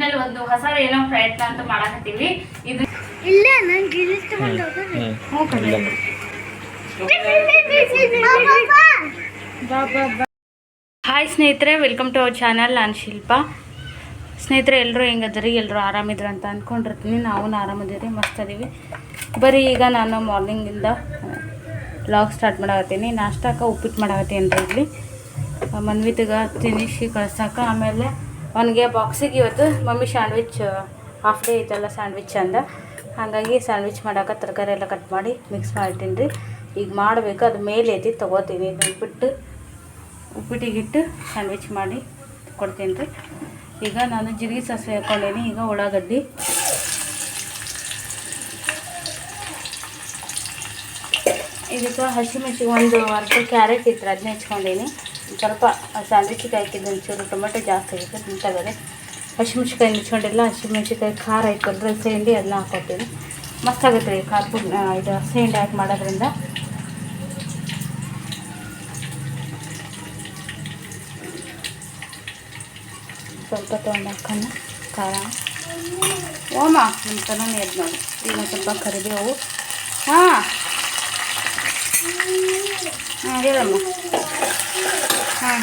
ಒಟ್ನಲ್ಲಿ ಒಂದು ಹೊಸ ಏನೋ ಪ್ರಯತ್ನ ಅಂತ ಮಾಡಕತ್ತೀವಿ. ಇದು ಇಲ್ಲ ತಗೊಂಡು ಹೋಗೋದು ಹ್ಞೂ. ಹಾಯ್ ಸ್ನೇಹಿತರೆ ವೆಲ್ಕಮ್ ಟು ಅವರ್ ಚಾನಲ್ ನಾನು ಶಿಲ್ಪ. ಸ್ನೇಹಿತರೆ ಎಲ್ಲರೂ ಹೆಂಗದ್ರಿ? ಎಲ್ಲರೂ ಆರಾಮಿದ್ರು ಅಂತ ಅಂದ್ಕೊಂಡಿರ್ತೀನಿ ನಾವು ಆರಾಮದೀವಿ ಮಸ್ತ್ ಅದೀವಿ ಬರೀ ಈಗ ನಾನು ಮಾರ್ನಿಂಗಿಂದ ಲಾಗ್ ಸ್ಟಾರ್ಟ್ ಮಾಡಕತ್ತೀನಿ. ನಾಷ್ಟಕ್ಕೆ ಉಪ್ಪಿಟ್ಟು ಮಾಡಕತ್ತೀನಿ ರೀ ಇಲ್ಲಿ. ಮನ್ವಿತಗ ತಿನ್ನಿಸಿ ಕಳ್ಸಕ್ಕೆ ಆಮೇಲೆ ಅವನಿಗೆ ಬಾಕ್ಸಿಗೆ ಇವತ್ತು ಮಮ್ಮಿ ಸ್ಯಾಂಡ್ವಿಚ್ ಹಾಫ್ ಡೇ ಐತಲ್ಲ ಸ್ಯಾಂಡ್ವಿಚ್ ಅಂದ. ಹಾಗಾಗಿ ಸ್ಯಾಂಡ್ವಿಚ್ ಮಾಡಕ್ಕೆ ತರಕಾರಿ ಎಲ್ಲ ಕಟ್ ಮಾಡಿ ಮಿಕ್ಸ್ ಮಾಡಿಟ್ಟೀನಿ ರೀ. ಈಗ ಮಾಡಬೇಕು, ಅದು ಮೇಲೆ ಐತಿ ತೊಗೋತೀನಿ. ಉಪ್ಪಿಟ್ಟು, ಉಪ್ಪಿಟ್ಟಿಗೆ ಉಪ್ಪಿಟ್ಟಿಗಿಟ್ಟು ಸ್ಯಾಂಡ್ವಿಚ್ ಮಾಡಿ ಕೊಡ್ತೀನಿ ರೀ. ಈಗ ನಾನು ಜೀರಿಗೆ ಸಾಸಿವೆ ಹಾಕ್ಕೊಂಡೇನಿ, ಈಗ ಉಳ್ಳಾಗಡ್ಡಿ. ಇದಕ್ಕೆ ಹಸಿಮೆಣ್ಸಿಗೆ ಒಂದು ಅರ್ಧ ಕ್ಯಾರೆಟ್ ಇತ್ತು ಅದನ್ನ ಹೆಚ್ಕೊಂಡೀನಿ. ಸ್ವಲ್ಪ ಸ್ಯಾಂಡ್ವಿಚಿಗೆ ಹಾಕಿದ್ದು ಒಂಚೂರು ಟೊಮೆಟೊ ಜಾಸ್ತಿ ಆಗುತ್ತೆ ತಿಂತಾಗದೆ ಹಸಿಮೆಣ್ಸಿಕಾಯಿ ಮುಚ್ಕೊಂಡಿಲ್ಲ ಹಸಿಮೆಣ್ಸಿಕಾಯಿ ಖಾರ ಹಾಕೊಂಡ್ರೆ ಸೇಂಡಿ ಅದನ್ನ ಆಗುತ್ತೆ ರೀ ಖಾರ ಇದು ಸೇಂಡಿ ಹಾಕಿ ಮಾಡೋದ್ರಿಂದ. ಸ್ವಲ್ಪ ತೊಗೊಂಡು ಹಾಕೋಣ, ಖಾರ. ಓಮ ನಿಮ್ಮ ತನೂ ಎದ್ದು ನೋಡಿ. ಈಗ ಸ್ವಲ್ಪ ಕರಿಬೇವು. ಹಾಂ. ಹಾಂ, ಹೇಳಮ್ಮ. ಹಾಂ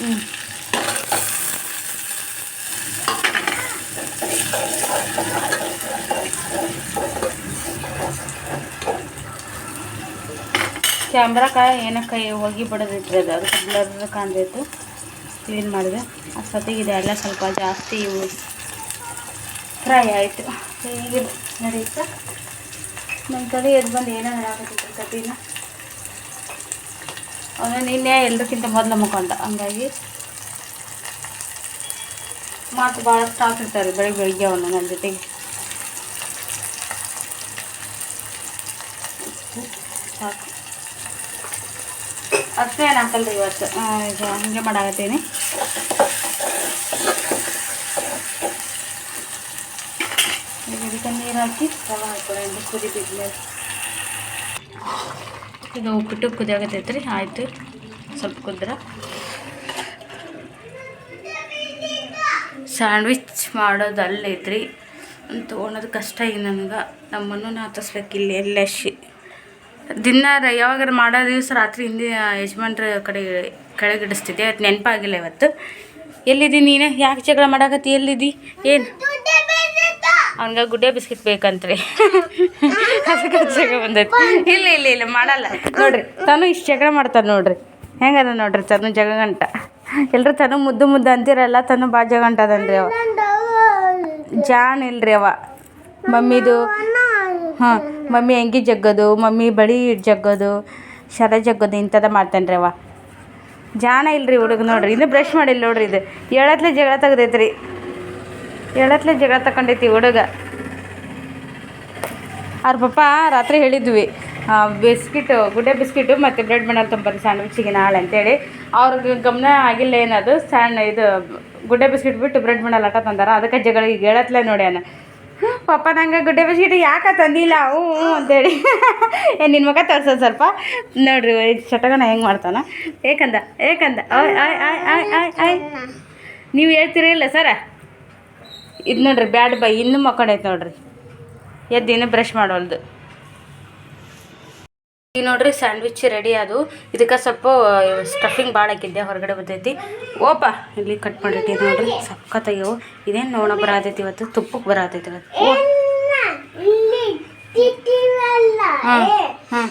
ಹ್ಞೂ ಏನೋ ಕೈ ಹೋಗಿ ಬಿಡೋದಿತ್ತು ಅದು ಬ್ಲರ್ ಕಾಣ್ದಿತ್ತು ಕ್ಲೀನ್ ಮಾಡಿದೆ. ಇದೆ ಇದೆಲ್ಲ ಸ್ವಲ್ಪ ಜಾಸ್ತಿ ಫ್ರೈ ಆಯಿತು. ಹೀಗೆ ನಡೀತು? ನಮ್ಮ ತಲೆ ಎದ್ದು ಬಂದು ಏನೋ ಹೇಳಾಕತ್ತಿತ್ತು ಅವನು ನಿನ್ನೆ ಎಲ್ಲರಿಗಿಂತ ಮೊದಲು ಮುಖಂಡ ಹಂಗಾಗಿ ಮಾತು ಭಾಳ ಸ್ಟಾಕ್ ಇರ್ತಾರೆ ಬೆಳಿಗ್ಗೆ ಬೆಳಿಗ್ಗೆ ಅವನು ನನ್ನ ಜೊತೆಗೆ. ಸಾಕು. ಅಷ್ಟೇ ಏನು ಹಾಕಲ್ರಿ ಇವತ್ತು. ಈಗ ಹಂಗೆ ಮಾಡಾಕತ್ತೀನಿ ಈಗ ಇದಕ್ಕೆ ನೀರು ಹಾಕಿ ರವೆ ಹಾಕೊಳ್ಳಿ ಕುದಿ ಬಿದ್ಮೇಲೆ ಈಗ ಉಪ್ಪಿಟ್ಟು ಕುದಿಯಾಗತ್ತೈತೆ ರೀ ಆಯಿತು. ಸ್ವಲ್ಪ ಕುದ್ರೆ. ಸ್ಯಾಂಡ್ವಿಚ್ ಮಾಡೋದು ಅಲ್ಲೈತ್ರಿ ತೊಗೊಳೋದು ಕಷ್ಟ ಈಗ ನನಗೆ. ನಮ್ಮನ್ನು ಹತ್ತಿಸ್ಬೇಕು ಇಲ್ಲಿ ಎಲ್ಲೆಶಿ ದಿನ ಯಾವಾಗಾರ ಮಾಡೋ ದಿವಸ ರಾತ್ರಿ ಹಿಂದಿನ ಯಜಮಾನ್ರ ಕಡೆ ಕೆಳಗಿಡಿಸ್ತಿದ್ದೆ, ಅದು ನೆನಪಾಗಿಲ್ಲ ಇವತ್ತು. ಎಲ್ಲಿದ್ದಿ ನೀನು? ಯಾಕೆ ಜಗಳ ಮಾಡಾಕತ್ತಿ ಎಲ್ಲಿದ್ದಿ ಏನು? ಅವ್ನಿಗೆ ಗುಡ್ಡೆ ಬಿಸ್ಕಿಟ್ ಬೇಕಂತ್ರಿ. ಅದಕ್ಕೆ ಬಂದೈತಿ. ಇಲ್ಲ ಇಲ್ಲ ಇಲ್ಲ, ಮಾಡಲ್ಲ. ನೋಡ್ರಿ, ತಾನು ಇಷ್ಟು ಜಗಳ ಮಾಡ್ತಾನೆ ನೋಡ್ರಿ. ಹೆಂಗದ ನೋಡ್ರಿ ತನು ಜಗಂಟ ಎಲ್ಲರೂ ತನು ಮುದ್ದು ಮುದ್ದು ಅಂತಿರಲ್ಲ, ತನು ಭಾಳ ಜಗಂಟ ಅದನ್ರಿ ಅವ. ಜಾನ್ ಇಲ್ರಿ ಅವ. ಮಮ್ಮಿದು ಹಾಂ ಮಮ್ಮಿ ಅಂಗಿ ಜಗ್ಗೋದು, ಮಮ್ಮಿ ಬಳಿ ಜಗ್ಗೋದು, ಶರ ಜಗ್ಗೋದು ಇಂಥದ ಮಾಡ್ತಾನೆ ರೀ ಅವ. ಜಾಣ ಇಲ್ರಿ ಹುಡುಗ ನೋಡ್ರಿ. ಇನ್ನು ಬ್ರಷ್ ಮಾಡಿಲ್ಲ ನೋಡ್ರಿ ಇದು. ಹೇಳತ್ಲೆ ಜಗಳ ತೆಗ್ದೈತ್ರಿ. ಏಳತ್ಲೆ ಜಗಳ ತಗೊಂಡೈತಿ ಹುಡುಗ. ಅವ್ರ ಪಪ್ಪ ರಾತ್ರಿ ಹೇಳಿದ್ವಿ ಬಿಸ್ಕಿಟು, ಗುಡ್ಡೆ ಬಿಸ್ಕಿಟು ಮತ್ತು ಬ್ರೆಡ್ ಬಣ್ಣ ತೊಂಬರ್ರಿ ಸ್ಯಾಂಡ್ವಿಚ್ಗೆ ನಾಳೆ ಅಂತೇಳಿ. ಅವ್ರಿಗೆ ಗಮನ ಆಗಿಲ್ಲ ಏನದು, ಸ್ಯಾಂಡ್ ಇದು ಗುಡ್ಡೆ ಬಿಸ್ಕಿಟ್ ಬಿಟ್ಟು ಬ್ರೆಡ್ ಬಣ್ಣ ಆಟ ತಂದಾರ, ಅದಕ್ಕೆ ಜಗಳ ಈಗ ಹೇಳತ್ಲೆ ನೋಡ್ಯಾನ ಪಪ್ಪ ನಂಗೆ ಗುಡ್ಡೆ ಬಿಸ್ಕಿಟ್ ಯಾಕೆ ತಂದಿಲ್ಲ ಹ್ಞೂ ಅಂತೇಳಿ. ಏ ನಿನ್ನ ಮಗ ತೋರ್ಸೋದು ಸ್ವಲ್ಪ. ನೋಡ್ರಿ ಚಟಗನ ಹೆಂಗೆ ಮಾಡ್ತಾನ. ಏಕಂದ ಏಕಂದ ಆಯ್ ಆಯ್ ಆಯ್ ಆಯ್ ಆಯ್ ಆಯ್. ನೀವು ಹೇಳ್ತೀರಿ ಇಲ್ಲ, ಸರ? ಇದು ನೋಡ್ರಿ ಬ್ಯಾಡ್ ಬೈ ಇನ್ನೂ ಮಕ್ಕೊಂಡೈತೆ ನೋಡ್ರಿ. ಎದ್ದು ಇನ್ನೂ ಬ್ರಷ್ ಮಾಡೋಲ್ದು. ಈಗ ನೋಡ್ರಿ ಸ್ಯಾಂಡ್ವಿಚ್ ರೆಡಿ ಅದು. ಇದಕ್ಕೆ ಸ್ವಲ್ಪ ಸ್ಟಫಿಂಗ್ ಭಾಳ ಹಾಕಿದ್ದೆ ಹೊರಗಡೆ ಬಂದೈತಿ ಓಪ ಇಲ್ಲಿ ಕಟ್ ಮಾಡಿಟ್ಟಿ ನೋಡ್ರಿ. ಸಕ್ಕತ್ತಾಗ್ಯವು ಇದೇನು ನೋಡ ಬರತೈತಿ ಇವತ್ತು? ತುಪ್ಪಕ್ಕೆ ಬರತೈತಿ ಇವತ್ತು. ಹಾಂ ಹಾಂ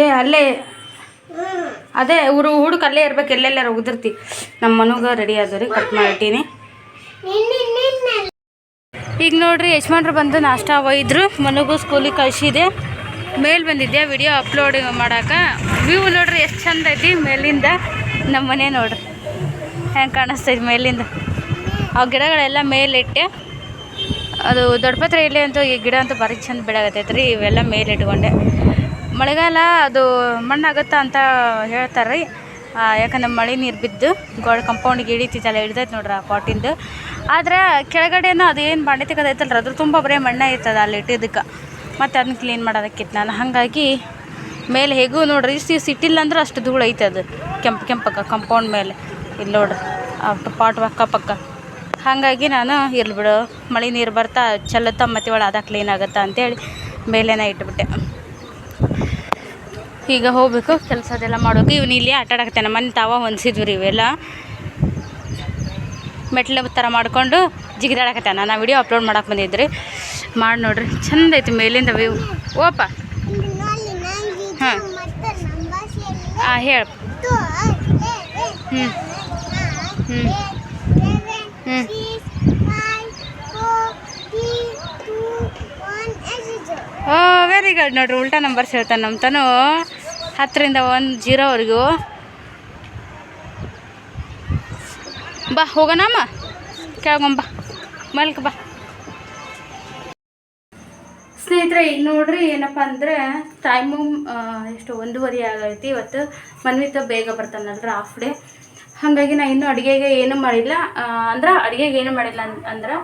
ಏ ಅಲ್ಲೇ. ಅದೇ ಊರು ಹುಡುಕ ಅಲ್ಲೇ ಇರ್ಬೇಕು ಎಲ್ಲೆಲ್ಲಾರ ಉದಿರ್ತಿ. ನಮ್ಮ ಮನುಗ ರೆಡಿ ಆದ್ರಿ ಕಟ್ ಮಾಡಿಟ್ಟೀನಿ ಈಗ ನೋಡ್ರಿ ಯಜಮಾನ್ರು ಬಂದು ನಾಷ್ಟ ಒಯ್ದ್ರು ಮನಗೂ ಸ್ಕೂಲಿಗೆ ಕಳಿಸಿದೆ. ಮೇಲ್ ಬಂದಿದ್ದೆ ವಿಡಿಯೋ ಅಪ್ಲೋಡ್ ಮಾಡಕ್ಕೆ ವ್ಯೂ ನೋಡ್ರಿ ಎಷ್ಟು ಚಂದ ಐತಿ ಮೇಲಿಂದ. ನಮ್ಮ ಮನೆ ನೋಡ್ರಿ. ಹೆಂಗೆ ಕಾಣಿಸ್ತೈತಿ ಮೇಲಿಂದ. ಆ ಗಿಡಗಳೆಲ್ಲ ಮೇಲಿಟ್ಟೆ. ಅದು ದೊಡ್ಡಪತ್ರೆ ಇಲ್ಲೇ ಅಂತೂ ಈ ಗಿಡ ಅಂತೂ ಭಾರಿ ಚಂದ ಬೆಳಗತೈತೆ ರೀ ಇವೆಲ್ಲ ಮೇಲೆ ಇಟ್ಕೊಂಡೆ. ಮಳೆಗಾಲ ಅದು ಮಣ್ಣಾಗುತ್ತೆ ಅಂತ ಹೇಳ್ತಾರೆ ರೀ ಯಾಕಂದ್ರೆ ಮಳೆ ನೀರು ಬಿದ್ದು ಗೋಡೆ ಕಂಪೌಂಡಿಗೆ ಹಿಡಿತೈತಲ್ಲ ಹಿಡ್ದೈತೆ ನೋಡ್ರಿ ಆ ಪಾಟಿಂದು ಆದ್ರೆ ಕೆಳಗಡೆನೂ ಅದೇನು ಬಾಂಡೆ ರೀ ಅದ್ರ ತುಂಬ ಬರೀ ಮಣ್ಣೆ ಇರ್ತದೆ ಅಲ್ಲಿ ಇಟ್ಟಿದ್ದಕ್ಕೆ. ಮತ್ತು ಅದನ್ನ ಕ್ಲೀನ್ ಮಾಡೋದಕ್ಕಿತ್ತು ನಾನು. ಹಾಗಾಗಿ ಮೇಲೆ ಹೇಗೂ ನೋಡ್ರಿ ಇಷ್ಟು ಸಿಟ್ಟಿಲ್ಲ ಅಂದ್ರೆ ಅಷ್ಟು ಧೂಳು ಐತೆ ಅದು. ಕೆಂಪು, ಕೆಂಪಕ್ಕ ಕಂಪೌಂಡ್ ಮೇಲೆ. ಇಲ್ಲಿ ನೋಡ್ರಿ ಆ ಪಾಟ್ ವಕ್ಕ ಪಕ್ಕ ಹಾಗಾಗಿ ನಾನು ಇರ್ಲಿ ಬಿಡು, ಮಳೆ ನೀರು ಬರ್ತಾ ಚೆಲ್ಲುತ್ತಾ ಮತ್ತೆ ಒಳ ಅದ ಕ್ಲೀನ್ ಆಗುತ್ತಾ ಅಂತೇಳಿ ಮೇಲೇನ ಇಟ್ಬಿಟ್ಟೆ. ಈಗ ಹೋಗ್ಬೇಕು ಕೆಲಸ ಅದೆಲ್ಲ ಮಾಡೋಕೆ. ಇವ್ನು ಇಲ್ಲಿ ಆಟ ಮನೆ ತಾವ ಹೊಂದಿಸಿದ್ವಿ ರೀ ಇವೆಲ್ಲ. ಮೆಟ್ಲ ಥರ ಮಾಡ್ಕೊಂಡು ಜಿಗಿದಾಡಕತ್ತಾನ. ನಾ ವಿಡಿಯೋ ಅಪ್ಲೋಡ್ ಮಾಡಕ್ಕೆ ಬಂದಿದ್ರಿ. ಮಾಡಿ ನೋಡ್ರಿ. ಚಂದ ಐತಿ ಮೇಲಿಂದ ವ್ಯೂ ಓಪ. ಹಾಂ. ಹಾ. ಹೇಳ. ಹ್ಞೂ ಹ್ಞೂ ಹ್ಞೂ ಓ ವೆರಿ ಗುಡ್ ನೋಡ್ರಿ. ಉಲ್ಟಾ ನಂಬರ್ಸ್ ಹೇಳ್ತಾನೆ ನಮ್ಮ ತನು ಹತ್ತರಿಂದ ಒಂದು ಜೀರೋವರೆಗೂ. ಬಾ ಹೋಗೋಣಮ್ಮ ಕೆಳಗೊಂಬ ಮಲ್ಕ ಬಾ. ಸ್ನೇಹಿತರೆ, ಈಗ ನೋಡ್ರಿ ಏನಪ್ಪ ಅಂದರೆ ಟೈಮು ಎಷ್ಟು ಒಂದೂವರೆ ಆಗೈತಿ. ಇವತ್ತು ಮನ್ವಿತ ಬೇಗ ಬರ್ತಾನಲ್ರಿ ಹಾಫ್ ಡೇ ಹಾಗಾಗಿ ನಾ ಇನ್ನೂ ಅಡುಗೆಗೆ ಏನೂ ಮಾಡಿಲ್ಲ. ಅಂದ್ರೆ ಅಡುಗೆಗೆ ಏನೂ ಮಾಡಿಲ್ಲ ಅಂದ್ರೆ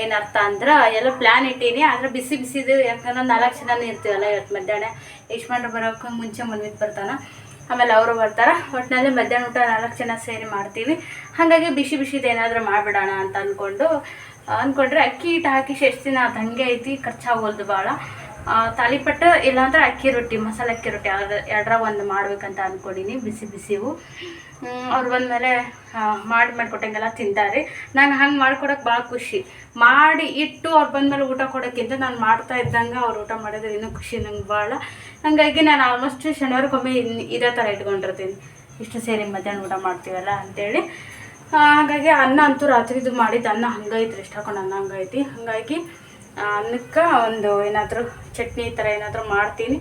ಏನರ್ಥ ಅಂದ್ರೆ ಎಲ್ಲ ಪ್ಲ್ಯಾನ್ ಇಟ್ಟೀನಿ, ಆದ್ರೆ ಬಿಸಿ ಬಿಸಿದು ಯಾಕಂದ್ರೆ ನಾಲ್ಕು ಜನ ಇರ್ತೀವಲ್ಲ ಇವತ್ತು ಮಧ್ಯಾಹ್ನ. ಯಶ್ಮಾನ್ರು ಬರೋಕೆ ಮುಂಚೆ ಮನ್ವಿತ್ ಬರ್ತಾನೆ, ಆಮೇಲೆ ಅವರು ಬರ್ತಾರೆ. ಒಟ್ಟಿನಲ್ಲಿ ಮಧ್ಯಾಹ್ನ ಊಟ ನಾಲ್ಕು ಜನ ಸೇರಿ ಮಾಡ್ತೀವಿ. ಹಾಗಾಗಿ ಬಿಸಿ ಬಿಸಿದು ಏನಾದರೂ ಮಾಡಿಬಿಡೋಣ ಅಂತ ಅಂದ್ಕೊಂಡು ಅಂದ್ಕೊಂಡ್ರೆ ಅಕ್ಕಿ ಹಿಟ್ಟು ಹಾಕಿ ಎಷ್ಟು ದಿನ ಅದು ಹಂಗೆ ಐತಿ, ಖರ್ಚಾಗೋಲ್ದು ಭಾಳ ತಾಲಿಪಟ್ಟ ಇಲ್ಲಾಂದ್ರೆ ಅಕ್ಕಿ ರೊಟ್ಟಿ, ಮಸಾಲೆ ಅಕ್ಕಿ ರೊಟ್ಟಿ ಎರಡರ ಒಂದು ಮಾಡ್ಬೇಕಂತ ಅಂದ್ಕೊಂಡಿನಿ ಬಿಸಿ ಬಿಸಿವು ಅವ್ರು ಬಂದಮೇಲೆ ಮಾಡಿ ಮಾಡಿಕೊಟ್ಟಂಗೆಲ್ಲ ತಿಂತಾರೆ. ನಂಗೆ ಹಂಗೆ ಮಾಡ್ಕೊಡೋಕೆ ಭಾಳ ಖುಷಿ. ಮಾಡಿ ಇಟ್ಟು ಅವ್ರು ಬಂದಮೇಲೆ ಊಟ ಕೊಡೋಕ್ಕಿಂತ ನಾನು ಮಾಡ್ತಾ ಇದ್ದಂಗೆ ಅವ್ರು ಊಟ ಮಾಡಿದ್ರೆ ಇನ್ನೂ ಖುಷಿ ನಂಗೆ ಭಾಳ ಹಾಗಾಗಿ ನಾನು ಆಲ್ಮೋಸ್ಟ್ ಶನಿವಾರಕ್ಕೊಮ್ಮೆ ಇದೇ ಥರ ಇಟ್ಕೊಂಡಿರ್ತೀನಿ. ಇಷ್ಟು ಸೇರಿ ಮಧ್ಯಾಹ್ನ ಊಟ ಮಾಡ್ತೀವಲ್ಲ ಅಂತೇಳಿ. ಹಾಗಾಗಿ ಅನ್ನ ಅಂತೂ ರಾತ್ರಿದು ಮಾಡಿದ್ದು ಅನ್ನ ಹಂಗೈತ್ರಿ ಇಷ್ಟ ಹಾಕೊಂಡು ಅನ್ನ ಹಂಗೈತಿ. ಹಾಗಾಗಿ ಅನ್ನಕ್ಕೆ ಒಂದು ಏನಾದರೂ ಚಟ್ನಿ ಥರ ಏನಾದರೂ ಮಾಡ್ತೀನಿ.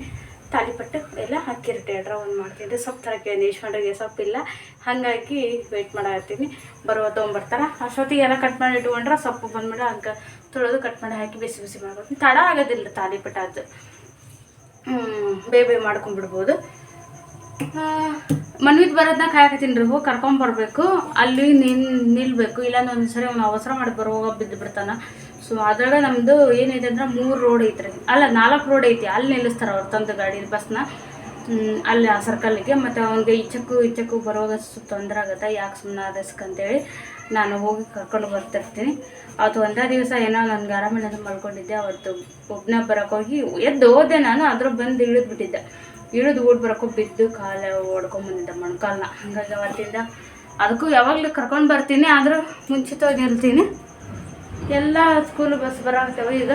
ತಾಲಿಪಟ್ಟು ಎಲ್ಲ ಹಾಕಿರುತ್ತೆ ಅಡ್ರ ಒಂದು ಮಾಡ್ತೀನಿ. ಸೊಪ್ಪು ತರಕ್ಕೆ ಈಶ್ವರಿಗೆ ಸೊಪ್ಪಿಲ್ಲ ಹಾಗಾಗಿ ವೆಯ್ಟ್ ಮಾಡತ್ತೀನಿ ಬರುವ ತೊಗೊಂಬರ್ತಾರೆ ಅಷ್ಟೊತ್ತಿಗೆ ಎಲ್ಲ ಕಟ್ ಮಾಡಿ ಇಟ್ಕೊಂಡ್ರೆ ಸೊಪ್ಪು ಬಂದ್ಬಿಟ್ಟು ಹಂಗೆ ತೊಳೆದು ಕಟ್ ಮಾಡಿ ಹಾಕಿ ಬಿಸಿ ಬಿಸಿ ಮಾಡ್ಬೋದು ತಡ ಆಗೋದಿಲ್ಲ ತಾಲಿಪಟ್ಟು ಅದು. ಬೇ ಬೇ ಮಾಡ್ಕೊಂಡ್ಬಿಡ್ಬೋದು. ಮನ್ವಿದ್ ಬರೋದನ್ನ ಕಾಯಕತ್ತೀನಿ ರೀ. ಹೋಗಿ ಕರ್ಕೊಂಬರ್ಬೇಕು. ಅಲ್ಲಿ ನಿನ್ ನಿಲ್ಬೇಕು. ಇಲ್ಲಾಂದ್ರೆ ಒಂದ್ಸರಿ ಅವ್ನು ಅವಸರ ಮಾಡಿ ಬರೋ ಬಿದ್ದು ಬಿಡ್ತಾನ. ಸೊ ಅದ್ರಾಗ ನಮ್ಮದು ಏನೈತೆ ಅಂದ್ರೆ ಮೂರು ರೋಡ್ ಐತ್ರಿ. ಅಲ್ಲ, ನಾಲ್ಕು ರೋಡ್ ಐತಿ. ಅಲ್ಲಿ ನಿಲ್ಲಿಸ್ತಾರೆ ಅವ್ರು ತಂದು ಗಾಡಿ, ಬಸ್ನ. ಅಲ್ಲಿ ಆ ಸರ್ಕಲ್ಲಿಗೆ ಮತ್ತು ಅವ್ನಿಗೆ ಇಚ್ಚಕ್ಕೂ ಇಚ್ಚಕ್ಕೂ ಬರುವಾಗ ಸ್ವಲ್ಪ ತೊಂದರೆ ಆಗುತ್ತೆ. ಯಾಕೆ ಸುಮ್ಮನೆ ಅಂತೇಳಿ ನಾನು ಹೋಗಿ ಕರ್ಕೊಂಡು ಬರ್ತಿರ್ತೀನಿ. ಅವತ್ತು ಒಂದೇ ದಿವಸ ಏನೋ ನನಗೆ ಆರಾಮಿಲ್ಲ ಮಲ್ಕೊಂಡಿದ್ದೆ. ಅವತ್ತು ಒಬ್ಬನ ಬರೋಕ್ಕೋಗಿ ಎದ್ದು ಹೋದೆ ನಾನು. ಅದ್ರ ಬಂದು ಇಳಿದು ಬಿಟ್ಟಿದ್ದೆ. ಇಳಿದು ಓಡ್ ಬರೋಕ್ಕೂ ಬಿದ್ದು ಕಾಲ ಓಡ್ಕೊಂಬಂದಿದ್ದೆ ಮೊಣಕಾಲನ್ನ ಹಾಗಾಗಿ ಅವತ್ತಿಂದ ಅದಕ್ಕೂ ಯಾವಾಗಲೂ ಕರ್ಕೊಂಡು ಬರ್ತೀನಿ. ಆದರೂ ಮುಂಚಿತವಾಗಿ ನಿಲ್ತೀನಿ ಎಲ್ಲ ಸ್ಕೂಲ್ ಬಸ್ ಬರಾಗ್ತವೆ ಈಗ?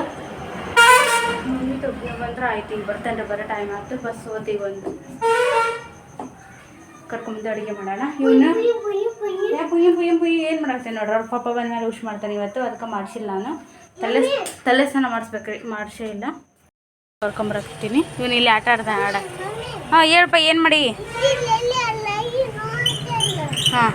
ಮಮ್ಮಿ ತೊಗೊಂಡು ಬಂದ್ರೆ ಆಯ್ತು, ಈಗ ಬರ್ತಾನೆ ಬರೋ ಟೈಮ್ ಆಯ್ತು ಬಸ್ ಓದಿಗೆ ಒಂದು. ಕರ್ಕೊಂಬಂದು ಅಡುಗೆ ಮಾಡೋಣ, ಇವನು? ಪುಯ್ಯ ಪುಯ್ಯ ಪುಯ್ಯ, ಏನು ಮಾಡಾಕ್ತೇನೆ ನೋಡ್ರಿ, ಅವ್ರ ಪಾಪ ಬಂದ ಮೇಲೆ ಉಷ್ ಮಾಡ್ತಾನೆ ಇವತ್ತು, ಅದಕ್ಕೆ ಮಾಡಿಸಿಲ್ಲ ನಾನು. ತಲೆ ತಲೆ ಸ್ನಾನ ಮಾಡಿಸ್ಬೇಕ್ರಿ, ಮಾಡಿಸೇ ಇಲ್ಲ. ಕರ್ಕೊಂಬರಕ್ತೀನಿ ಇವನು ಇಲ್ಲಿ ಆಟ ಆಡ್ದ, ಆಡ. ಹಾಂ ಹೇಳಪ್ಪ ಏನು ಮಾಡಿ? ಹಾಂ.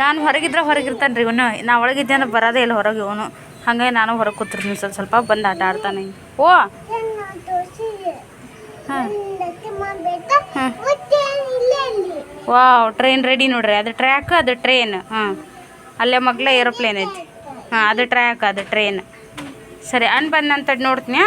ನಾನು ಹೊರಗಿದ್ರೆ ಹೊರಗಿರ್ತಾನೆ ರೀ ಇವನು. ನಾ ಒಳಗಿದ್ದೆ ಅಂದ್ರೆ ಬರೋದೇ ಇಲ್ಲ ಹೊರಗೆ ಇವನು. ಹಾಗೆ ನಾನು ಹೊರಗೆ ಕೂತಿರ್ತೀನಿ. ಸ್ವಲ್ಪ ಸ್ವಲ್ಪ ಬಂದು ಆಟ ಆಡ್ತಾನೆ ಓ! ವಾವ್ ಟ್ರೈನ್ ರೆಡಿ ನೋಡ್ರಿ. ಅದು ಟ್ರ್ಯಾಕ್ ಅದು ಟ್ರೈನ್ ಹಾಂ. ಅಲ್ಲೇ ಮಗ್ಲ ಏರೋಪ್ಲೇನ್ ಐತಿ. ಹಾಂ, ಅದು ಟ್ರ್ಯಾಕ್ ಅದು ಟ್ರೈನ್ ಸರಿ ಅನ್ ಬಂದು ಅಂತ ನೋಡ್ತೀನಿ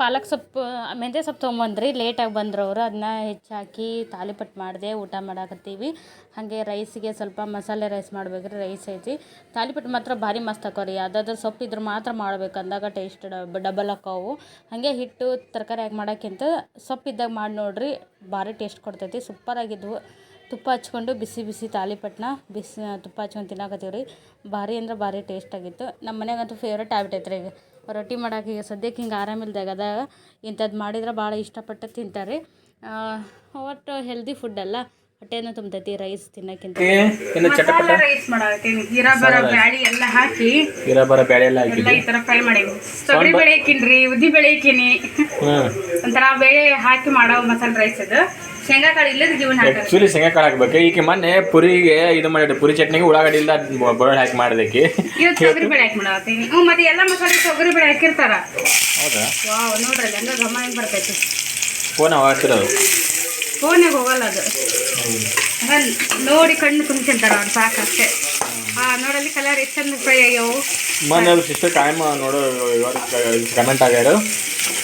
ಪಾಲಕ್ ಸೊಪ್ಪು ಮೆಂತ್ಯ ಸೊಪ್ಪು ತೊಗೊಂಬಂದ್ರಿ. ಲೇಟಾಗಿ ಬಂದರು ಅವರು. ಅದನ್ನ ಹೆಚ್ಚಾಕಿ ತಾಲಿಪಟ್ಟು ಮಾಡಿದೆ, ಊಟ ಮಾಡಾಕತ್ತೀವಿ. ಹಾಗೆ ರೈಸಿಗೆ ಸ್ವಲ್ಪ ಮಸಾಲೆ ರೈಸ್ ಮಾಡ್ಬೇಕ್ರಿ, ರೈಸ್ ಐತಿ. ತಾಲಿಪಟ್ಟು ಮಾತ್ರ ಭಾರಿ ಮಸ್ತ್ ಹಾಕೋರಿ ಯಾವುದಾದ್ರೂ ಸೊಪ್ಪು ಇದ್ರೆ ಮಾತ್ರ ಮಾಡ್ಬೇಕು. ಅಂದಾಗ ಟೇಸ್ಟ್ ಡಬಲ್ ಹಾಕೋವು ಹಾಗೆ ಹಿಟ್ಟು, ತರಕಾರಿ ಹಾಕಿ ಮಾಡೋಕ್ಕಿಂತ ಸೊಪ್ಪು ಇದ್ದಾಗ ಮಾಡಿ ನೋಡ್ರಿ, ಭಾರಿ ಟೇಸ್ಟ್ ಕೊಡ್ತೈತಿ. ಸೂಪರಾಗಿದ್ವು ತುಪ್ಪ ಹಚ್ಕೊಂಡು ಬಿಸಿ ಬಿಸಿ ತಾಲಿಪಟ್ಟನ ಬಿಸಿ ತುಪ್ಪ ಹಚ್ಕೊಂಡು ತಿನ್ನಾಕತ್ತೀವಿ ರೀ ಭಾರಿ ಅಂದ್ರೆ ಭಾರಿ ಟೇಸ್ಟ್ ಆಗಿತ್ತು. ನಮ್ಮ ಮನೆಗಂತೂ ಫೇವ್ರೇಟ್ ಆಗ್ಬಿಟ್ಟೈತೆ ರೀ ರೊಟ್ಟಿ ಮಾಡಕ್ಕೆ ಈಗ ಸದ್ಯಕ್ಕೆ ಹಿಂಗೆ ಆರಾಮಿಲ್ದಾಗ ಅದ ಇಂಥದ್ದು ಮಾಡಿದ್ರೆ ಭಾಳ ಇಷ್ಟಪಟ್ಟು ತಿಂತಾರೆ. ಒಟ್ಟು ಹೆಲ್ದಿ ಫುಡ್ ಅಲ್ಲ. ಹೊಟ್ಟೆನೂ ತುಂಬತೈತಿ ರೈಸ್ ತಿನ್ನಕ್ಕಿಂತ. ಇನ್ನು ಚಟಪಟ? ರೈಸ್ ಮಾಡತ್ತೀನಿ ಹೀರಾ ಬರೋ ಬ್ಯಾಳಿ ಎಲ್ಲ ಹಾಕಿ ಇರ ಬರ ಬ್ಯಾಳೆ ಎಲ್ಲ ಹಾಕಿದ್ವಿ ಈ ತರ ಫ್ರೈ ಮಾಡೀನಿ. ತೊಗರಿ ಬೇಳೆ ಹಾಕಿನ್ರಿ ಉದ್ದಿ ಬೇಳೆ ಹಾಕಿನಿ ಒಂಥರ ಬೇಳೆ ಹಾಕಿ ಮಾಡೋ ಮಸಾಲೆ ರೈಸ್ ಅದು. ಶೇಂಗಾ ಕಾಳು ಇಲ್ಲದ ಜೀವನ ಹಾಕೋದು. ಆಕ್ಚುಲಿ ಶೇಂಗಾ ಕಾಳು ಹಾಕ್ಬೇಕು. ಈಕೆ ಮೊನ್ನೆ ಪುರಿಗೆ ಇದು ಮಾಡಿದ್ದೆ ಪುರಿ ಚಟ್ನಿಗೆ ಉಳ್ಳಾಗಡ್ಡಿ ಇಲ್ಲ ಬರೋಣ ಹಾಕಿ ಮಾಡಿದಕ್ಕೆ. ಇವತ್ತು ತೊಗರಿ ಬೇಳೆ ಹಾಕಿ ಮಾಡತ್ತೀನಿ ಹ್ಞೂ ಮತ್ತೆ ಎಲ್ಲ ಮಸಾಲೆ ತೊಗರಿ ಬೇಳೆ ಹಾಕಿರ್ತಾರ. ಹೌದಾ? ವಾವ್ ನೋಡ್ರಿ ಹಂಗ ಘಮ ಹೆಂಗ್ ಬರ್ತೈತಿ. ಫೋನ್ ಆಗ್ತಿರೋದು ಫೋನಿಗೆ ಹೋಗಲ್ಲ ಅದು. ಹಂಗ ನೋಡಿ ಕಣ್ಣು ತುಂಬ್ಕೊಂತಾರ ಅವ್ರು ಸಾಕಷ್ಟೇ. ಹಾ ನೋಡಲ್ಲಿ ಕಲರ್ ಎಷ್ಟು ಚಂದ ಫ್ರೈ ಆಗ್ಯಾವು. ಅವ್ರ ಸಿಸ್ಟರ್ ಟೈಮ್ ನೋಡು ಇವಾಗ ಕಮೆಂಟ್ ಆಗ್ಯಾರು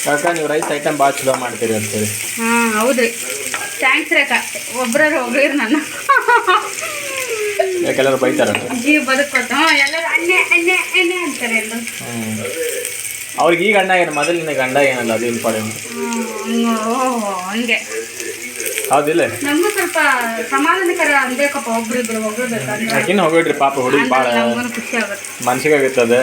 ಕಾಕ ನೀವು ರೈಸ್ ಐಟಮ್ ಭಾಳ ಚಲೋ ಮಾಡ್ತೀರಿ ಅಂತೇಳಿ. ಹಾ ಹೌದ್ರಿ. ಥ್ಯಾಂಕ್ಸ್ ರೇಖ ಒಬ್ಬರಾದ್ರೆ ಹೋಗ್ರಿ ನನ್ನ. ಯಾಕೆಲ್ಲರೂ ಬೈತಾರ? ಜೀವ ಬದುಕೋತ ಎಲ್ಲರೂ ಅಣ್ಣೆ ಅಣ್ಣೆ ಅಣ್ಣೆ ಅಂತಾರೆ ಎಲ್ಲರೂ. ಅವ್ರಿಗೆ ಈಗ ಗಂಡ ಏನು ಮೊದಲಿನ ಗಂಡ ಏನಲ್ಲ ಅದು ಇಂಪಾರ್ಟೆಂಟ್ ಹಂಗೆ. ಹೌದಿಲ್ಲ. ನಮಗೂ ಸ್ವಲ್ಪ ಸಮಾಧಾನಕರ ಅನ್ಬೇಕಪ್ಪ ಒಬ್ರಿಬ್ರು ಹೋಗ್ಬಿಡ್ರಿ ಪಾಪ ಹುಡುಗಿ ಭಾಳ ನಮಗೂ ಖುಷಿ ಆಗುತ್ತೆ.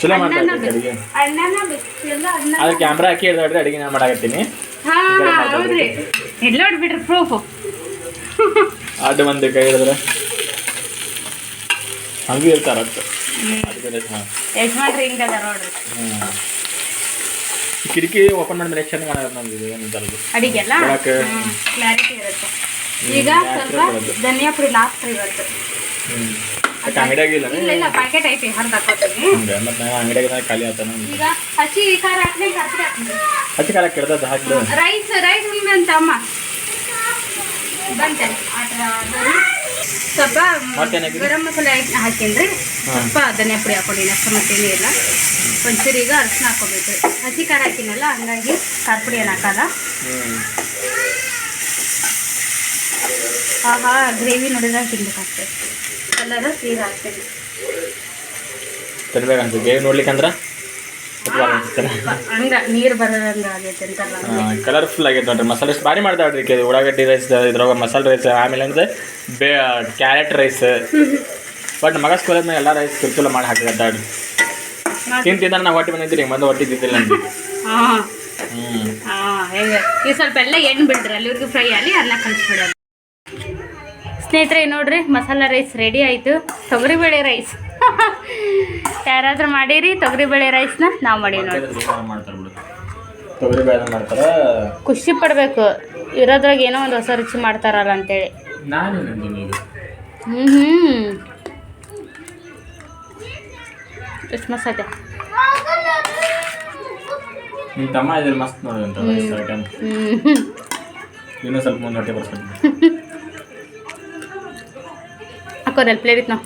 ಚಲೋ ಮಾಡ್ತಾರೆ ಅಡುಗೆ. ಅಣ್ಣನ ಬೇಕು. ಎಲ್ಲ ಅಣ್ಣ ಅದ್ರ ಕ್ಯಾಮ್ರಾ ಹಾಕಿ ಹಿಡ್ದಾಡ್ರಿ ಅಡುಗೆ ನಾನು ಮಾಡಾಕತ್ತೀನಿ. ಹಾ ಹೌದ್ರಿ. ಎಲ್ಲ ನೋಡ್ಬಿಟ್ರಿ ಪ್ರೂಫ್ ಅಡ್ಡ ಮಂದಿ ಕೈ ಹಿಡಿದ್ರೆ. ಹಂಗೂ ಇರ್ತಾರ ಯಜಮಾನ್ರಿ ಹಿಂಗದ ನೋಡ್ರಿ. ಹ್ಞೂ ಕಿಟಕಿ ಓಪನ್ ಮಾಡಿದ್ರೆ ಚೆನ್ನಾಗಿ ಕಾಣತ್ತೆ ನಮ್ದು ಏನಂತಾರ ಅಡಿಗೆಲ್ಲ ಬೆಳಕು. ಕ್ಲಾರಿಟಿ ಇರುತ್ತೆ. ಈಗ ಸ್ವಲ್ಪ ಧನಿಯಾ ಪುಡಿ ಲಾಸ್ಟ್ ಇವತ್ತು ಯಾಕೆ ಅಂಗಡಿಯಾಗ ಇಲ್ಲ ಇಲ್ಲ ಇಲ್ಲ ಪ್ಯಾಕೆಟ್ ಐತಿ ಹರ್ದು ಹಾಕೋತೀನಿ. ಹಂಗೆ ಮತ್ತೆ ನಾನು ಅಂಗಡಿಯಾಗ ಖಾಲಿ ಆತನ ಈಗ ಹಸಿ ಖಾರ ಹಾಕ್ಲಿ ಹಸಿ ಹಾಕ್ತೀನಿ ಹಸಿ ಕಾಲ ಕೆಡ್ತದ ಹಾಕಿದ್ದು ರೈಸ್ ರೈಸ್ ಉಳ್ಮೆ ಅಂತ ಅಮ್ಮ. ಬಂತೆ ಸ್ವಲ್ಪ? ಗರಂ ಮಸಾಲೆ ಹಾಕಿನ್ರಿ. ಸ್ವಲ್ಪ ಧನಿಯಾ ಪುಡಿ ಹಾಕೊಂಡಿನಿ ಅಷ್ಟು ಮತ್ತೇನೂ ಇಲ್ಲ. ಒಂಚೂರು ಈಗ ಅರ್ಶಿನ ಹಾಕೋಬೇಕು ಹಸಿ ಖಾರ ಹಾಕಿನಲ್ಲ ಹಂಗಾಗಿ ಖಾರ ಪುಡಿ ಏನು ಹಾಕಲ್ಲ. ಆಹಾ ಗ್ರೇವಿ ನೋಡಿದ್ರೆ ತಿನ್ಬೇಕಾಗ್ತದೆ. ಕಲರ್ ಸೀರೆ ಹಾಕ್ತೀನಿ ತಿನ್ಬೇಕಂತ ಗೇವ್ ನೋಡ್ಲಿಕ್ಕಂದ್ರ? ಹಂಗ ನೀರು ಬರೋದಂಗ ಆಗೈತೆ ಅಂತಾರಲ್ಲ ಕಲರ್ಫುಲ್ ಆಗೈತೆ ನೋಡ್ರಿ. ಮಸಾಲೆ ರೈಸ್ ಭಾರಿ ಮಾಡ್ತಾವ್ರಿ ಈಕೆ ಉಳ್ಳಾಗಡ್ಡಿ ರೈಸ್ ಇದ್ರೊಳಗೆ ಮಸಾಲೆ ರೈಸ್ ಆಮೇಲೆ ಅಂದ್ರೆ ಬೇ ಕ್ಯಾರೆಟ್ ರೈಸ್ ಬಟ್ ಮಗ ಸ್ಕೂಲ್ ಮೇಲೆ ಎಲ್ಲ ರೈಸ್ ಕಿರ್ಚುಲ ಮಾಡಿ ಹಾಕಿದ್ದಾಡ್ರಿ ತಿಂದು ತಿಂದ ನಾವು ಹೊಟ್ಟೆ ಬಂದಿದ್ರಿ ಮೊದಲು ಹೊಟ್ಟೆ ಹಾಂ. ಹ್ಞೂ ಈಗ ಸ್ವಲ್ಪ ಎಲ್ಲ ಎಣ್ಣೆ ಬಿಡ್ರಿ ಅಲ್ಲಿವರೆಗೂ ಫ್ರೈ ಆಗಲಿ ಅನ್ನ ಕಲಿಸ್ಬಿಡೋದು ಸ್ನೇಹಿತರೆ ನೋಡ್ರಿ ಮಸಾಲ ರೈಸ್ ರೆಡಿ ಆಯಿತು. ತೊಗರಿಬೇಳೆ ರೈಸ್ ಯಾರಾದರೂ ಮಾಡಿರಿ ತೊಗರಿಬೇಳೆ ರೈಸ್ನ ನಾವು ಮಾಡಿ ನೋಡಿ ಖುಷಿ ಪಡಬೇಕು. ಇರೋದ್ರಾಗ ಏನೋ ಒಂದು ಹೊಸ ರುಚಿ ಮಾಡ್ತಾರಲ್ಲ ಅಂತೇಳಿ. ಹ್ಞೂ ಹ್ಞೂ ಎಷ್ಟು ಮಸ್ತ್ ತಮ್ಮ ಇದ್ರೆ ಮಸ್ತ್ ನೋಡಿ ಇನ್ನೂ ಸ್ವಲ್ಪ ಮುಂದೆ ಬರ್ಸ್ಕೊತೀನಿ ಪ್ಲೇಟ್ ನಾವು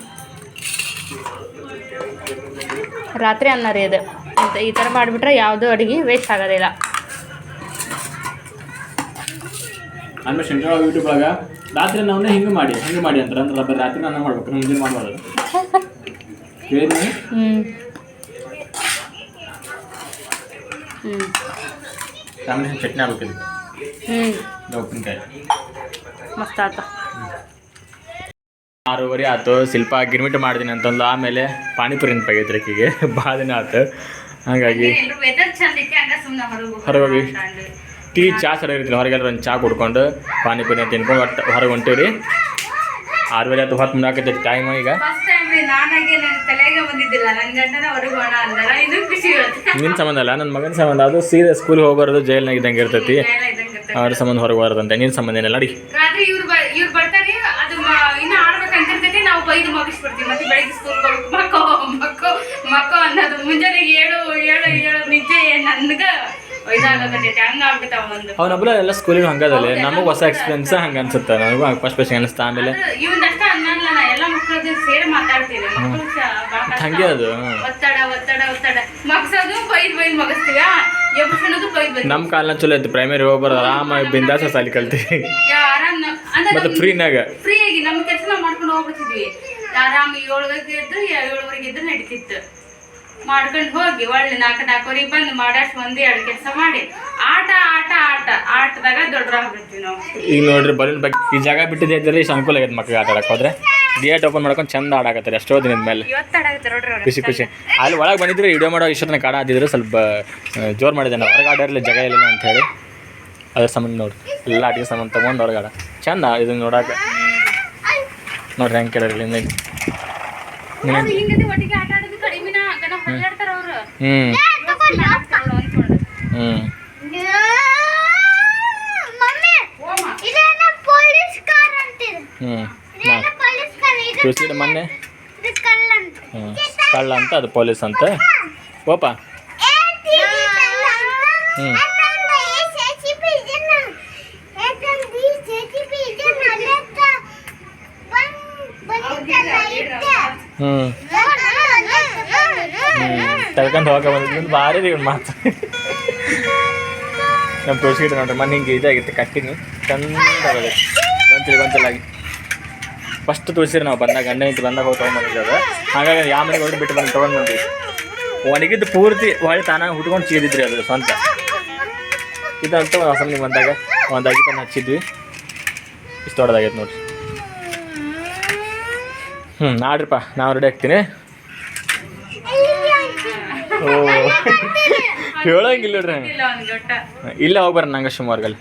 ರಾತ್ರಿ ಅನ್ನ ರೀ ಅದು. ಮತ್ತು ಈ ಥರ ಮಾಡಿಬಿಟ್ರೆ ಯಾವುದೂ ಅಡುಗೆ ವೇಸ್ಟ್ ಆಗೋದಿಲ್ಲ ಅಂದ್ರೆ ಶಂಕರ ಯೂಟ್ಯೂಬ್ ಒಳಗ ರಾತ್ರಿ ನಾವೇ ಹಿಂಗೆ ಮಾಡಿ ಹಂಗೆ ಮಾಡಿ ಅಂತಾರೆ. ಅಂದ್ರೆ ರಾತ್ರಿ ನಾನು ಮಾಡ್ಬೇಕು. ಮುಂದಿನ ಮಾಡ್ಬಾರ್ದು. ಕೇಳಿದ್ನಿ ಕಾಂಬಿನೇಷನ್ ಚಟ್ನಿ ಆಗ್ಬೇಕಿದೆ ಹ್ಞೂ ಉಪ್ಪಿನಕಾಯಿ ಮಸ್ತ್ ಆತ. ಆರೂವರೆ ಆಯ್ತು ಶಿಲ್ಪ ಗಿರ್ಮಿಟ್ ಮಾಡ್ತೀನಿ ಅಂತಂದು ಆಮೇಲೆ ಪಾನಿಪುರಿ ನೆನಪಾಗೈತೆ ಆಕಿಗೆ ಭಾಳ ದಿನ ಆಯ್ತು ಹಾಗಾಗಿ ಹೊರಗೋಗಿ ಟೀ ಚಾ ಸರ ಇರ್ತಿಲ್ಲ ಹೊರಗೆಲ್ಲ ಒಂದು ಚಾ ಕುಡ್ಕೊಂಡು ಪಾನಿಪುರಿ ತಿನ್ಕೊಂಡು ಒಟ್ಟು ಹೊರಗೆ ಹೊಂಟೀವಿ ಆರೂವರೆ ಆಯ್ತು ಹೊತ್ತು ಮುನ್ನಾಕೈತೆ ಟೈಮ್ ಈಗ. ನನ್ನ ಸಂಬಂಧ ಅಲ್ಲ ನನ್ನ ಮಗನ ಸಂಬಂಧ. ಅದು ಸೀದಾ ಸ್ಕೂಲ್ಗೆ ಹೋಗ್ಬಾರ್ದು ಜೈಲ್ನಾಗ ಇದ್ದಂಗೆ ಇರ್ತೈತಿ. ಎಲ್ಲ ಇದ್ದಂಗೆ ಇರ್ತೈತೆ. ಅವ್ರ ಸಂಬಂಧ ಹೊರಗೆ ಬರೋದಂತೆ ನಿನ್ನ ಸಂಬಂಧ ಏನಿಲ್ಲ ಅಡಿ ರಾತ್ರಿ ಇವ್ರು ಬ ಇವ್ರು ಬರ್ತಾರೆ ಅದು ಮ- ಇನ್ನು ಬೈದು ಮುಗಿಸ್ಬಿಡ್ತೀವಿ ಮತ್ತೆ ಬೆಳಿಗ್ಗೆ ಸ್ಕೂಲ್ ಮಕ್ಕೋ ಮಕ್ಕೋ ಮಕ್ಕೋ ಅನ್ನೋದು. ಮುಂಜಾನೆ ಏಳು ಏಳು ಏಳು ನಿಜ ನನ್ಗೆ ಅವನೊಬ್ಬರ ಎಲ್ಲ ಸ್ಕೂಲಿಗೆ ಹಂಗದಲ್ಲ. ನಮಗೆ ಹೊಸ ಎಕ್ಸ್ಪೀರಿಯನ್ಸ್ ಹಂಗೆ ಅನ್ಸುತ್ತೆ ನನಗೂ ಫಸ್ಟ್ ಫಸ್ಟ್ ಅನಿಸ್ತಾ ಆಮೇಲೆ. ಹಂಗೆ ಅದು. ಒತ್ತಡ ಒತ್ತಡ ಒತ್ತಡ. ಮಗ್ಸೋದು ಬೈದ್ ಬೈದ್ ಮಗಸ್ತೀವ? ಎಬ್ಬಿಸೋದು ಬೈದ್ ಬೈದ್ ನಮ್ಮ ಕಾಲನ ಚಲೋ ಐತಿ ಪ್ರೈಮರಿ ಹೋಗ್ಬಾರ್ದು ಆರಾಮಾಗಿ ಬಿಂದಾಸ ಸಾಲಿ ಕಲ್ತೀವಿ ಮತ್ತೆ ಫ್ರೀನಾಗ ಫ್ರೀ ಆಗಿ ನಮ್ಮ ಕೆಲಸ ನಾವು ಮಾಡ್ಕೊಂಡು ಹೋಗ್ಬಿಡ್ತಿದ್ವಿ ಆರಾಮ್ ಗಂಟೆ ಇದ್ರೆ ಏಳುವರೆಗೆ ಇದ್ರೆ ನಡೀತಿತ್ತು. ಮಾಡ್ಕೊಂಡು ಹೋಗಿ ಒಳ್ಳೆ ನಾಲ್ಕು ನಾಲ್ಕುವರೆಗೆ ಬಂದು ಮಾಡಷ್ಟು ಮಂದಿ ಎರಡು ಕೆಲಸ ಮಾಡಿ. ಆಟ ಆಟ ಆಟ ಆಟದಾಗ ದೊಡ್ಡರಾಗ್ಬಿಡ್ತೀವಿ ನಾವು. ಈಗ ನೋಡ್ರಿ ಬಲೂನ್ ಬಗ್ಗೆ ಈ ಜಾಗ ಬಿಟ್ಟಿದ್ದೆ ಇಷ್ಟು ಅನುಕೂಲ ಆಗೈತೆ ಮಕ್ಳಿಗೆ ಆಟ ಆಡಕ್ಕೆ ಹೋದ್ರೆ. ಗೇಟ್ ಓಪನ್ ಮಾಡ್ಕೊಂಡು ಚಂದ ಆಡಾಕತ್ತಾರೆ ಎಷ್ಟೋ ದಿನದ ಮೇಲೆ. ಖುಷಿ ಖುಷಿ. ಅಲ್ಲಿ ಒಳಗೆ ಬಂದಿದ್ರೆ ವಿಡಿಯೋ ಮಾಡೋ ಇಷ್ಟೊತ್ತನ ಕಾಡ ಆದಿದ್ರು ಸ್ವಲ್ಪ ಜೋರು ಮಾಡಿದೆ ನಾವು. ಹೊರಗೆ ಆಡಿರಲಿ ಜಾಗ ಇಲ್ಲ ಅಂತ ಹೇಳಿ. ಅದ್ರ ಸಂಬಂಧ ನೋಡ್ರಿ ಎಲ್ಲ ಆಟಿಗೆ ಸಂಬಂಧ ತೊಗೊಂಡು ಹೊರಗಾಡ ಚಂದ ಇದನ್ನ ನೋಡಕ್ಕೆ ನೋಡ್ರಿ ಹೆಂಗೆ ಕೇಳಿರಲಿ ಹ್ಞೂ ಮೊನ್ನೆ. ಕಳ್ಳ ಅಂತ. ಅದು ಪೊಲೀಸ್ ಅಂತ. ಓಪ. ಹ್ಞೂ ಹ್ಞೂ ತಳ್ಕೊಂಡು ಹೋಗಕ್ಕೆ ಬಂದಿದ್ದು ಭಾರಿ ರೀ ಮಾತು. ನಮ್ಮ ತೋರಿಸಿದ್ರೆ ನೋಡ್ರಿ ಮನೆ ಹಿಂಗೆ ಇದಾಗಿತ್ತು ಕಟ್ಟಿನಿ. ಚಂದ ಬಂತಿರಿ ಬಂತಲಾಗಿ. ಫಸ್ಟ್ ತುಳಸಿರಿ ನಾವು ಬಂದಾಗ, ಗಂಡ ಐತಿ ಬಂದಾಗ ಹೋಗಿ ತೊಗೊಂಡ್ಬಂದಿದ್ದೆ ಅದು ಹಾಗಾಗಿ ಯಾವ ಮನೆಗೆ ಹೊಡೆದು ಬಿಟ್ಟು ಬಂದು ತೊಗೊಂಡು ಬಂದ್ವಿ. ಒಣಗಿದ್ದು ಪೂರ್ತಿ ಹೊಳೆ ತಾನಾಗ ಹುಟ್ಕೊಂಡು ಚೀದಿದ್ರಿ ಅದು ಸ್ವಂತ. ಇದಂತ ಹೊಸಲಿಗೆ ಬಂದಾಗ ಒಂದು ಐದು ತಂದು ಹಚ್ಚಿದ್ವಿ. ಇಷ್ಟು ದೊಡ್ಡದಾಗೈತೆ ನೋಡಿರಿ. ಹ್ಞೂ ನಾಡ್ರಿಪ್ಪ ನಾವು ರೆಡಿ ಆಗ್ತೀನಿ. ಓ. ಹೇಳಂಗಿಲ್ಲ ನೋಡ್ರಿ. ಇಲ್ಲ ಇಲ್ಲೇ ಹೋಗಿ ಬರ್ರಿ ನಂಗೆ ಶಿವಮೊಗ್ಗಲ್ಲಿ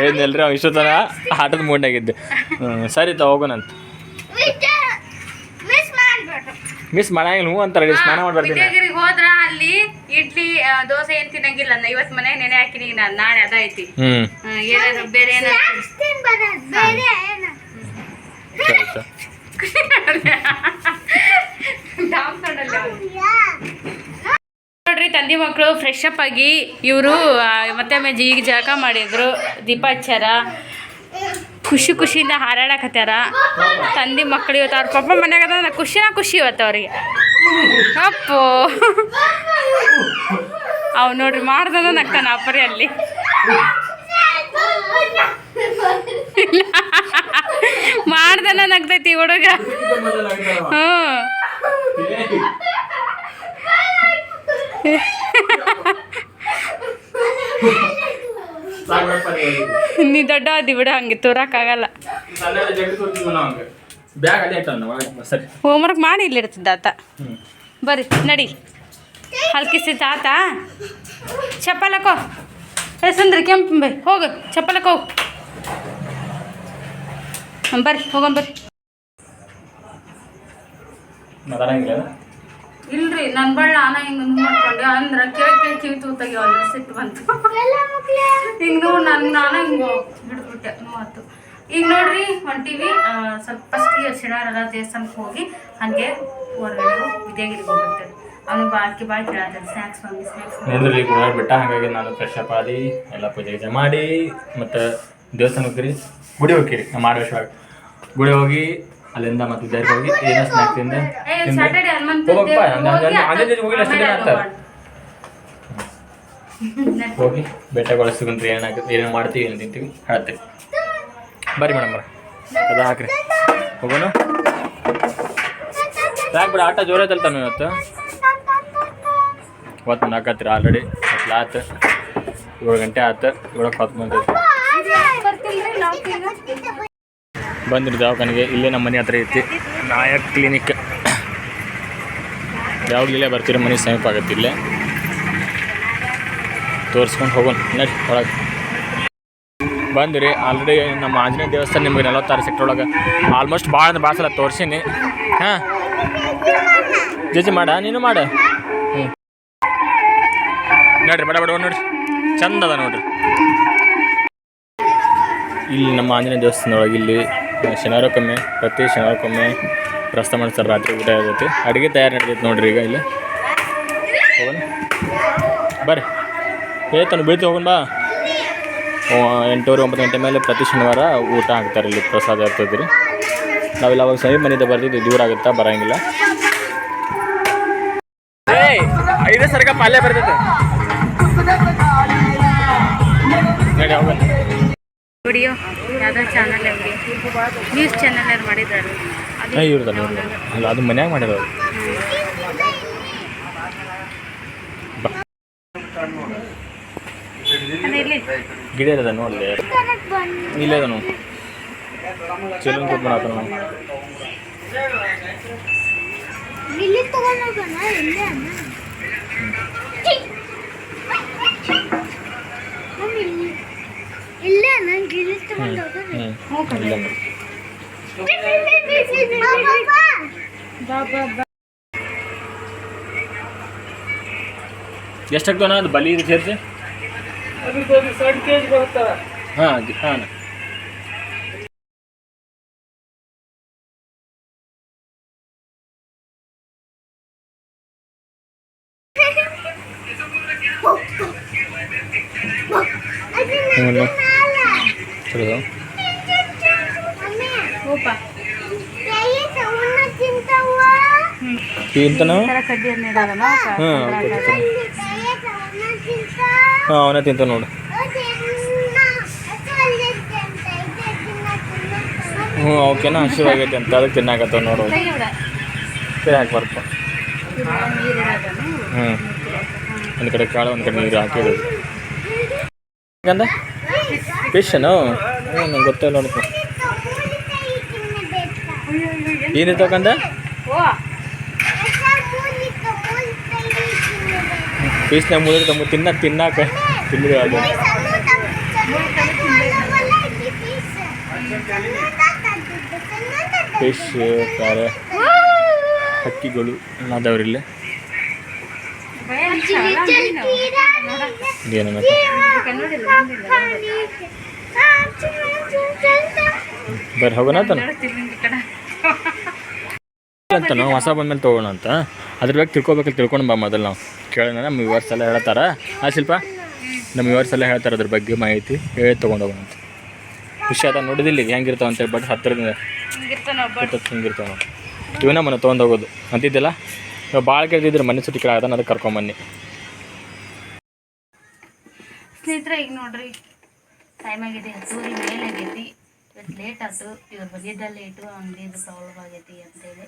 ಏನಿಲ್ರಿ ಅವ್ನು ಇಷ್ಟೊತ್ತನ ಆಟದ ಮೂಡ್ನಾಗಿದ್ದೆ ಹ್ಞೂ ಸರಿ ತ ಹೋಗೋಣಂತ. ಮಿಸ್ ಮಾಡಂಗಿಲ್ಲ ಹ್ಞೂ ಅಂತ ರೆಡಿ ಸ್ನಾನ ಮಾಡ್ಬಾರ್ದು ಹೋದ್ರ ಅಲ್ಲಿ ಇಡ್ಲಿ ದೋಸೆ ಏನ್ ತಿನ್ನಂಗಿಲ್ಲ ನಾ ಇವತ್ತು ಮನೆ ನೆನೆ ಹಾಕಿನಿ ನಾನು ನಾಳೆ ಅದೈತಿ ಹ್ಮ್. ಏನಾದ್ರು ಬೇರೆ ಏನಾದ್ರು ಸ್ನ್ಯಾಕ್ಸ್ ತಿನ್ಬಾರ್ದು ಬೇರೆ ಏನು ಸರಿ ಸರ್ ಡಾಮ್ಸಣ್ಣಲ್ಲಿ ಅವ್ನು. ನೋಡ್ರಿ ತಂದೆ ಮಕ್ಕಳು ಫ್ರೆಶ್ ಅಪ್ ಆಗಿ ಇವರು ಮತ್ತೆ ಆಮೇಲೆ ಈಗ ಜಳಕ ಮಾಡಿದ್ರು, ದೀಪ ಹಚ್ಚಾರ ಖುಷಿ ಖುಷಿಯಿಂದ ಹಾರಾಡಕತ್ಯಾರ. ತಂದೆ ಮಕ್ಕಳು ಇವತ್ತು ಅವ್ರ ಪಪ್ಪ ಮನ್ಯಾಗ ಅದ ಖುಷಿನ ಖುಷಿ ಇವತ್ತು ಅವ್ರಿಗೆ. ಅಪ್ಪು. ಅವ್ ನೋಡ್ರಿ ಮಾಡ್ದನ ನಕ್ಕನ ಅಪ್ಪರಿ ಅಲ್ಲಿ. ಮಾಡ್ದನ ನಗ್ತೈತಿ ಹುಡುಗ. ಹ್ಞೂ. ನೀ ದೊಡ್ಡ ಅದಿ ಬಿಡ ಹಂಗೆ ಸರಿ ಹೋಮ್ವರ್ಕ್ ಮಾಡಿ ಇಲ್ಲಿ ಇರ್ತಿದ್ದ ಆತ ಬರ್ರಿ ನಡಿ. ಹಲ್ಕಿಸಿ ತಾತ. ಚಪ್ಪಲಕ್ಕೋ ಸುಂದ್ರಿ ಕೆಂಪು ಹೋಗು ಚಪ್ಪಲಕೋ ಹೋಗು. ಹ್ಮ್, ಬರ್ರಿ ಹೋಗೋಣ ಬರ್ರಿ. ಇಲ್ರಿ ನನ್ನ ಬಳ್ಳ ನಾನ ಹಿಂಗೆ ನೋಡ್ಕೊಂಡೆ ಅಂದ್ರೆ ಕೇಳಿ ಕೇಳಿ ಕಿವಿ ತೂತಾಗಿ ಸಿಟ್ಟು ಬಂತು. ಹಿಂಗೆ ನೋಡಿ ನನ್ಗೆ ನಾನು ಹಿಂಗೆ ಬಿಡ್ಬಿಟ್ಟೆ ಮೂವತ್ತು ಈಗ ನೋಡ್ರಿ ಹೊಂಟಿವಿ ಸ್ವಲ್ಪ ಫಸ್ಟಿಗೆ ದೇವಸ್ಥಾನಕ್ಕೆ ಹೋಗಿ ಹಾಗೆ ಹೊರಗಡೆ ವಿದ್ಯಾಗಿರಿಗೆ ಹೋಗ್ಬಿಡ್ತೇವೆ ಅವನು ಬಾಕಿ ಬಾಕಿ ಕೇಳತ್ತೇನೆ ಸ್ನ್ಯಾಕ್ಸ್ ಮಮ್ಮಿ ಸ್ನ್ಯಾಕ್ಸ್ ನೋಡಿದ್ರಿ ಈಗ ಬಿಟ್ಟ ಹಾಗಾಗಿ ನಾನು ಫ್ರೆಶ್ ಅಪ್ ಆದಿ ಎಲ್ಲ ಪೂಜೆ ಗೀಜೆ ಮಾಡಿ ಮತ್ತು ದೇವಸ್ಥಾನಕ್ಕೆ ಗುಡಿ ಹೋಗಿರಿ ನಮ್ಮ ಆಡವೇಶ್ವಾಗ ಗುಡಿ ಹೋಗಿ ಅಲ್ಲಿಂದ ಮತ್ತೆ ವಿದ್ಯಾರ್ಥಿ ಹೋಗಿ ಏನೋ ಸ್ನಾಕ್ ತಿಂದೆ ಏ ತಿಂದೆ. ಹನುಮಂತ ಹೋಗಪ್ಪ ಅದೇ ಜೊತೆ ಹೋಗಿಲ್ಲ ಅಷ್ಟೇ ಜನ ಆಗ್ತಾರೆ ಹೋಗಿ ಬೆಟ್ಟ ಸಿಗುಂತ್ರಿ ಏನಾಗುತ್ತೆ ಏನೇನು ಮಾಡ್ತೀವಿ ಏನು ತಿಂತೀವಿ ಹೇಳ್ತೀವಿ. ಬರ್ರಿ ಮೇಡಮ್ ಬರ್ರಿ ಅದು ಹಾಕ್ರಿ. ಹೋಗೋಣ. ಸಾಕು ಬಿಡ ಆಟ ಜೋರ ತಲ್ತಾನೆ ಇವತ್ತು. ಇವತ್ತು ನಾಲ್ಕತ್ತೀರಿ ಆಲ್ರೆಡಿ ಆತು. ಏಳು ಗಂಟೆ ಆತು ಏಳಕ್ಕೆ ಹತ್ತು ಬಂದೈತಿ ಬಂದಿರಿ ದವಾಖಾನೆಗೆ. ಇಲ್ಲೇ ನಮ್ಮ ಮನೆ ಹತ್ರ ಐತಿ. ನಾಯಕ್ ಕ್ಲಿನಿಕ್. ಯಾವಾಗಲೂ ಇಲ್ಲೇ ಬರ್ತೀರಿ, ಮನೆ ಸಮೀಪ ಆಗತ್ತೆ ಇಲ್ಲೇ. ತೋರಿಸ್ಕೊಂಡು ಹೋಗೋಣ. ನಡಿ, ಒಳಗೆ. ಬಂದಿರಿ ಆಲ್ರೆಡಿ ನಮ್ಮ ಆಂಜನೇಯ ದೇವಸ್ಥಾನ ನಿಮಗೆ ನಲವತ್ತಾರು ಸೆಕ್ಟರ್ ಒಳಗೆ. ಆಲ್ಮೋಸ್ಟ್ ಭಾಳ ಅಂದ್ರೆ ಭಾಳ ಸಲ ತೋರಿಸೀನಿ. ಹಾಂ? ಜಜ್ಜಿ ಮಾಡ, ನೀನು ಮಾಡ. ಹ್ಞೂ ನೋಡ್ರಿ, ಬಡ ಬಡ, ನೋಡ್ರಿ. ಚಂದ ಅದ ನೋಡ್ರಿ. ಇಲ್ಲಿ ನಮ್ಮ ಆಂಜನೇಯ ದೇವಸ್ಥಾನದೊಳಗೆ ಇಲ್ಲಿ ಶನಿವಾರಕ್ಕೊಮ್ಮೆ, ಪ್ರತಿ ಶನಿವಾರಕ್ಕೊಮ್ಮೆ ಪ್ರಸ್ತ ಮಾಡ್ತಾರೆ ರಾತ್ರಿ ಊಟ ಇರ್ತೈತಿ. ಅಡುಗೆ ತಯಾರು ನಡೆದೈತೆ ನೋಡ್ರಿ ಈಗ ಇಲ್ಲಿ. ಹೋಗೋಣ. ಬರ್ರಿ. ಹೇಳ್ತಾನೆ ಬೀಳ್ತಿ ಹೋಗೋಣ ಬಾ. ಎಂಟೂವರೆ, ಒಂಬತ್ತು ಗಂಟೆ ಮೇಲೆ ಪ್ರತಿ ಶನಿವಾರ ಊಟ ಹಾಕ್ತಾರೆ ಇಲ್ಲಿ ಪ್ರಸಾದ ಇರ್ತೈತಿ ರೀ. ನಾವೆಲ್ಲ ಅವಾಗ ಸಮೀಪ ಮನೆಯಿಂದ ಬರ್ತಿದ್ವಿ, ದೂರ ಆಗುತ್ತಾ, ಬರಂಗಿಲ್ಲ. ಐದೇ ಸರ್ಗ ಪಾಲ್ಯ ಬರ್ತೈತೆ. ವಿಡಿಯೋ ಯಾವುದೋ ಚಾನಲ್ ನ್ಯೂಸ್ ಚಾನಲ್ ಅಲ್ಲಿ ಮಾಡಿದ್ದಾರೆ. ಇವ್ರದಲ್ಲ ಅಲ್ಲ ಅದು ಮನ್ಯಾಗ ಮಾಡಿರೋದು ಗಿಡ ಇರದ ನೋಡಲಿ ಇಲ್ಲೇ ಅದನು ಚಿಲ್ಲನ್ ಕೂತ್ ಮಾಡತ್ತ ನಾವು ಇಲ್ಲಿ ತಗೊಂಡೋಗೋಣ ಇಲ್ಲೇ ಅಣ್ಣ ಮಮ್ಮಿ, ಇಲ್ಲಿ- ಇಲ್ಲೇ ನಂಗೆ ಇಲ್ಲಿ ತಗೊಂಡೋಗೋಣ ಹ್ಞೂ ಇಲ್ಲ ನೋಡಿ. ಬಾ ಬಾ ಬಾ ಎಷ್ಟಾಗ್ತಾನ ಅದು ಬಲಿ ಇದು ಸೇರಿಸಿ? ಹಾಂ ಹಾಂ ಹ್ಞೂ ಚಲೋ ಹೋಪ ಇಂತನೋ ಈ ಥರ ಕಡ್ಡಿಯನ್ನು ಇಡೋದಲ್ಲ ಹಾಂ ಹಾಂ ಅವನೇ ತಿಂತ ನೋಡು. ಹ್ಞೂ ಅವಕ್ಕೇನೋ ಹಸಿವಾಗೈತೆ ಅಂತ ಅದಕ್ಕೆ ತಿನ್ನಾಕತ್ತವ ನೋಡು. ಕೈ ಬಿಡ. ಕೈ ಹಾಕಿ ಬರ್ಪ ನೀರು ಇಡೋದನ್ನು ಹ್ಞೂ ಒಂದು ಕಡೆ ಕಾಳು ಒಂದು ಕಡೆ ನೀರು ಹಾಕಿದ್ರು ಹಂಗಂದ ಫಿಶನು ಹ್ಞೂ ನಂಗೆ ಗೊತ್ತಿಲ್ಲ ನೋಡಪ್ಪ ಏನಿತ್ತು ತಗೊಂಡ ಫಿಶ್ನಾಗ ಮುಗಿದ್ರೆ ತಮ್ಮ ತಿನ್ನಕ್ಕೆ ತಿನ್ನಾಕ ತಿಂದ್ರೆ ಅದು. ಫಿಶ್ ಪಾರೆ ಹಕ್ಕಿಗಳು ಎಲ್ಲ ಬರ್ರಿ ಹೋಗೋಣ ತಾನ ಅಂತ ನಾವು ಹೊಸ ಬಂದ್ಮೇಲೆ ತೊಗೋಣ ಅಂತ. ಅದ್ರ ಬಗ್ಗೆ ತಿಳ್ಕೊಬೇಕಲ್ಲಿ ತಿಳ್ಕೊಂಡು ಬಾ ಮೊದಲು ನಾವು. ಕೇಳೋಣ ನಮ್ಮ ವಿವರ್ಸ್ ಎಲ್ಲ ಹೇಳ್ತಾರ? ಆ ಶಿಲ್ಪ? ನಮ್ಮ ವಿವರ್ಸ್ ಎಲ್ಲ ಹೇಳ್ತಾರೆ ಅದ್ರ ಬಗ್ಗೆ ಮಾಹಿತಿ? ಹೇಳಿ ತೊಗೊಂಡು ಹೋಗೋಣ ಅಂತ. ಖುಷಿ ಆದ ನೋಡಿದಿಲ್ಲ ಈಗ ಹೆಂಗಿರ್ತಾವ ಅಂತೇಳಿ ಬಟ್ ಹತ್ತಿರದಿಂದ ಹಿಂಗಿರ್ತಾವ ನಾವು ಇವನ್ನ ಮನೆ ತೊಗೊಂಡೋಗೋದು ಅಂತಿದ್ದಿಲ್ಲ? ಇವಾಗ ಭಾಳ ಕೇಳಿದ್ರೆ ಮನೆ ಸುಟ್ಟಿ ಕೇಳ ಅದನ್ನ ಅದಕ್ಕೆ ಕರ್ಕೊಂಬನ್ನಿ ಸ್ನೇಹಿತರೆ ಈಗ ನೋಡ್ರಿ ಟೈಮ್ ಆಗಿದೆ ಹತ್ತೂರಿ ಮೇಲೆ ಆಗೈತಿ. ಇವತ್ತು ಲೇಟ್ ಆಯ್ತು ಇವ್ರು ಬಂದಿದ್ದ ಲೇಟು ಅಂಗಡಿದು ಪ್ರಾಬ್ಲಮ್ ಆಗೈತಿ ಅಂತೇಳಿ.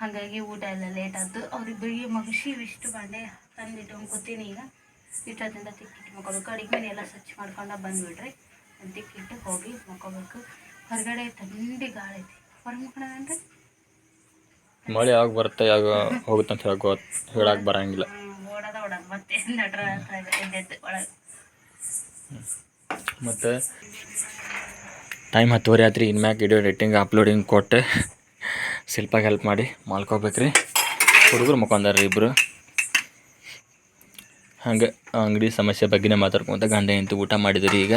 ಹಾಗಾಗಿ ಊಟ ಎಲ್ಲ ಲೇಟ್ ಆಯ್ತು. ಅವ್ರಿಬ್ಬರಿಗೆ ಮಗಶಿ ಇಷ್ಟು ಬಂಡೆ ತಂದು ಇಟ್ಕೊಂಡು ಕೂತೀನಿ ಈಗ. ಇಷ್ಟದಿಂದ ತಿಕ್ಕಿಟ್ಟು ಮಕ್ಕೋಬೇಕು ಅಡಿಗೆ ಮನೆ ಎಲ್ಲ ಸ್ವಚ್ಛ ಮಾಡ್ಕೊಂಡು ಬಂದುಬಿಡ್ರಿ ತಿಕ್ಕಿಟ್ಟು ಹೋಗಿ ಮಕ್ಕೋಬೇಕು ಹೊರಗಡೆ ತಂಡಿ ಗಾಳಿ ಐತಿ. ಹೊರಗೆ ಮಳೆ ಯಾವಾಗ ಬರುತ್ತೆ ಯಾವಾಗ ಹೋಗುತ್ತೆ ಅಂತ ಹೇಳಕ್ ಹೇಳಕ್ಕೆ ಬರಂಗಿಲ್ಲ. ಓಡೋದ ಓಡೋದು ಮತ್ತೆ ನಡ್ರ ಎದ್ದೆದ್ದು ಒಳಗೆ. ಮತ್ತು ಟೈಮ್ ಹತ್ತುವರೆ ಆತ್ರಿ. ಇನ್ಮ್ಯಾಕ್ ವಿಡಿಯೋ ಎಡಿಟಿಂಗ್ ಅಪ್ಲೋಡಿಂಗ್ ಕೊಟ್ಟು. ಶಿಲ್ಪಾಗ ಹೆಲ್ಪ್ ಮಾಡಿ ಮಾಡ್ಕೋಬೇಕ್ರಿ. ಹುಡುಗರು ಮುಖಂದಾರ್ರಿ ಇಬ್ಬರು ಹಂಗೆ ಅಂಗಡಿ ಸಮಸ್ಯೆ ಬಗ್ಗೆನೇ ಮಾತಾಡ್ಕೊಂತ ಗಂಡ ಎಂತ ಊಟ ಮಾಡಿದ್ರಿ ಈಗ.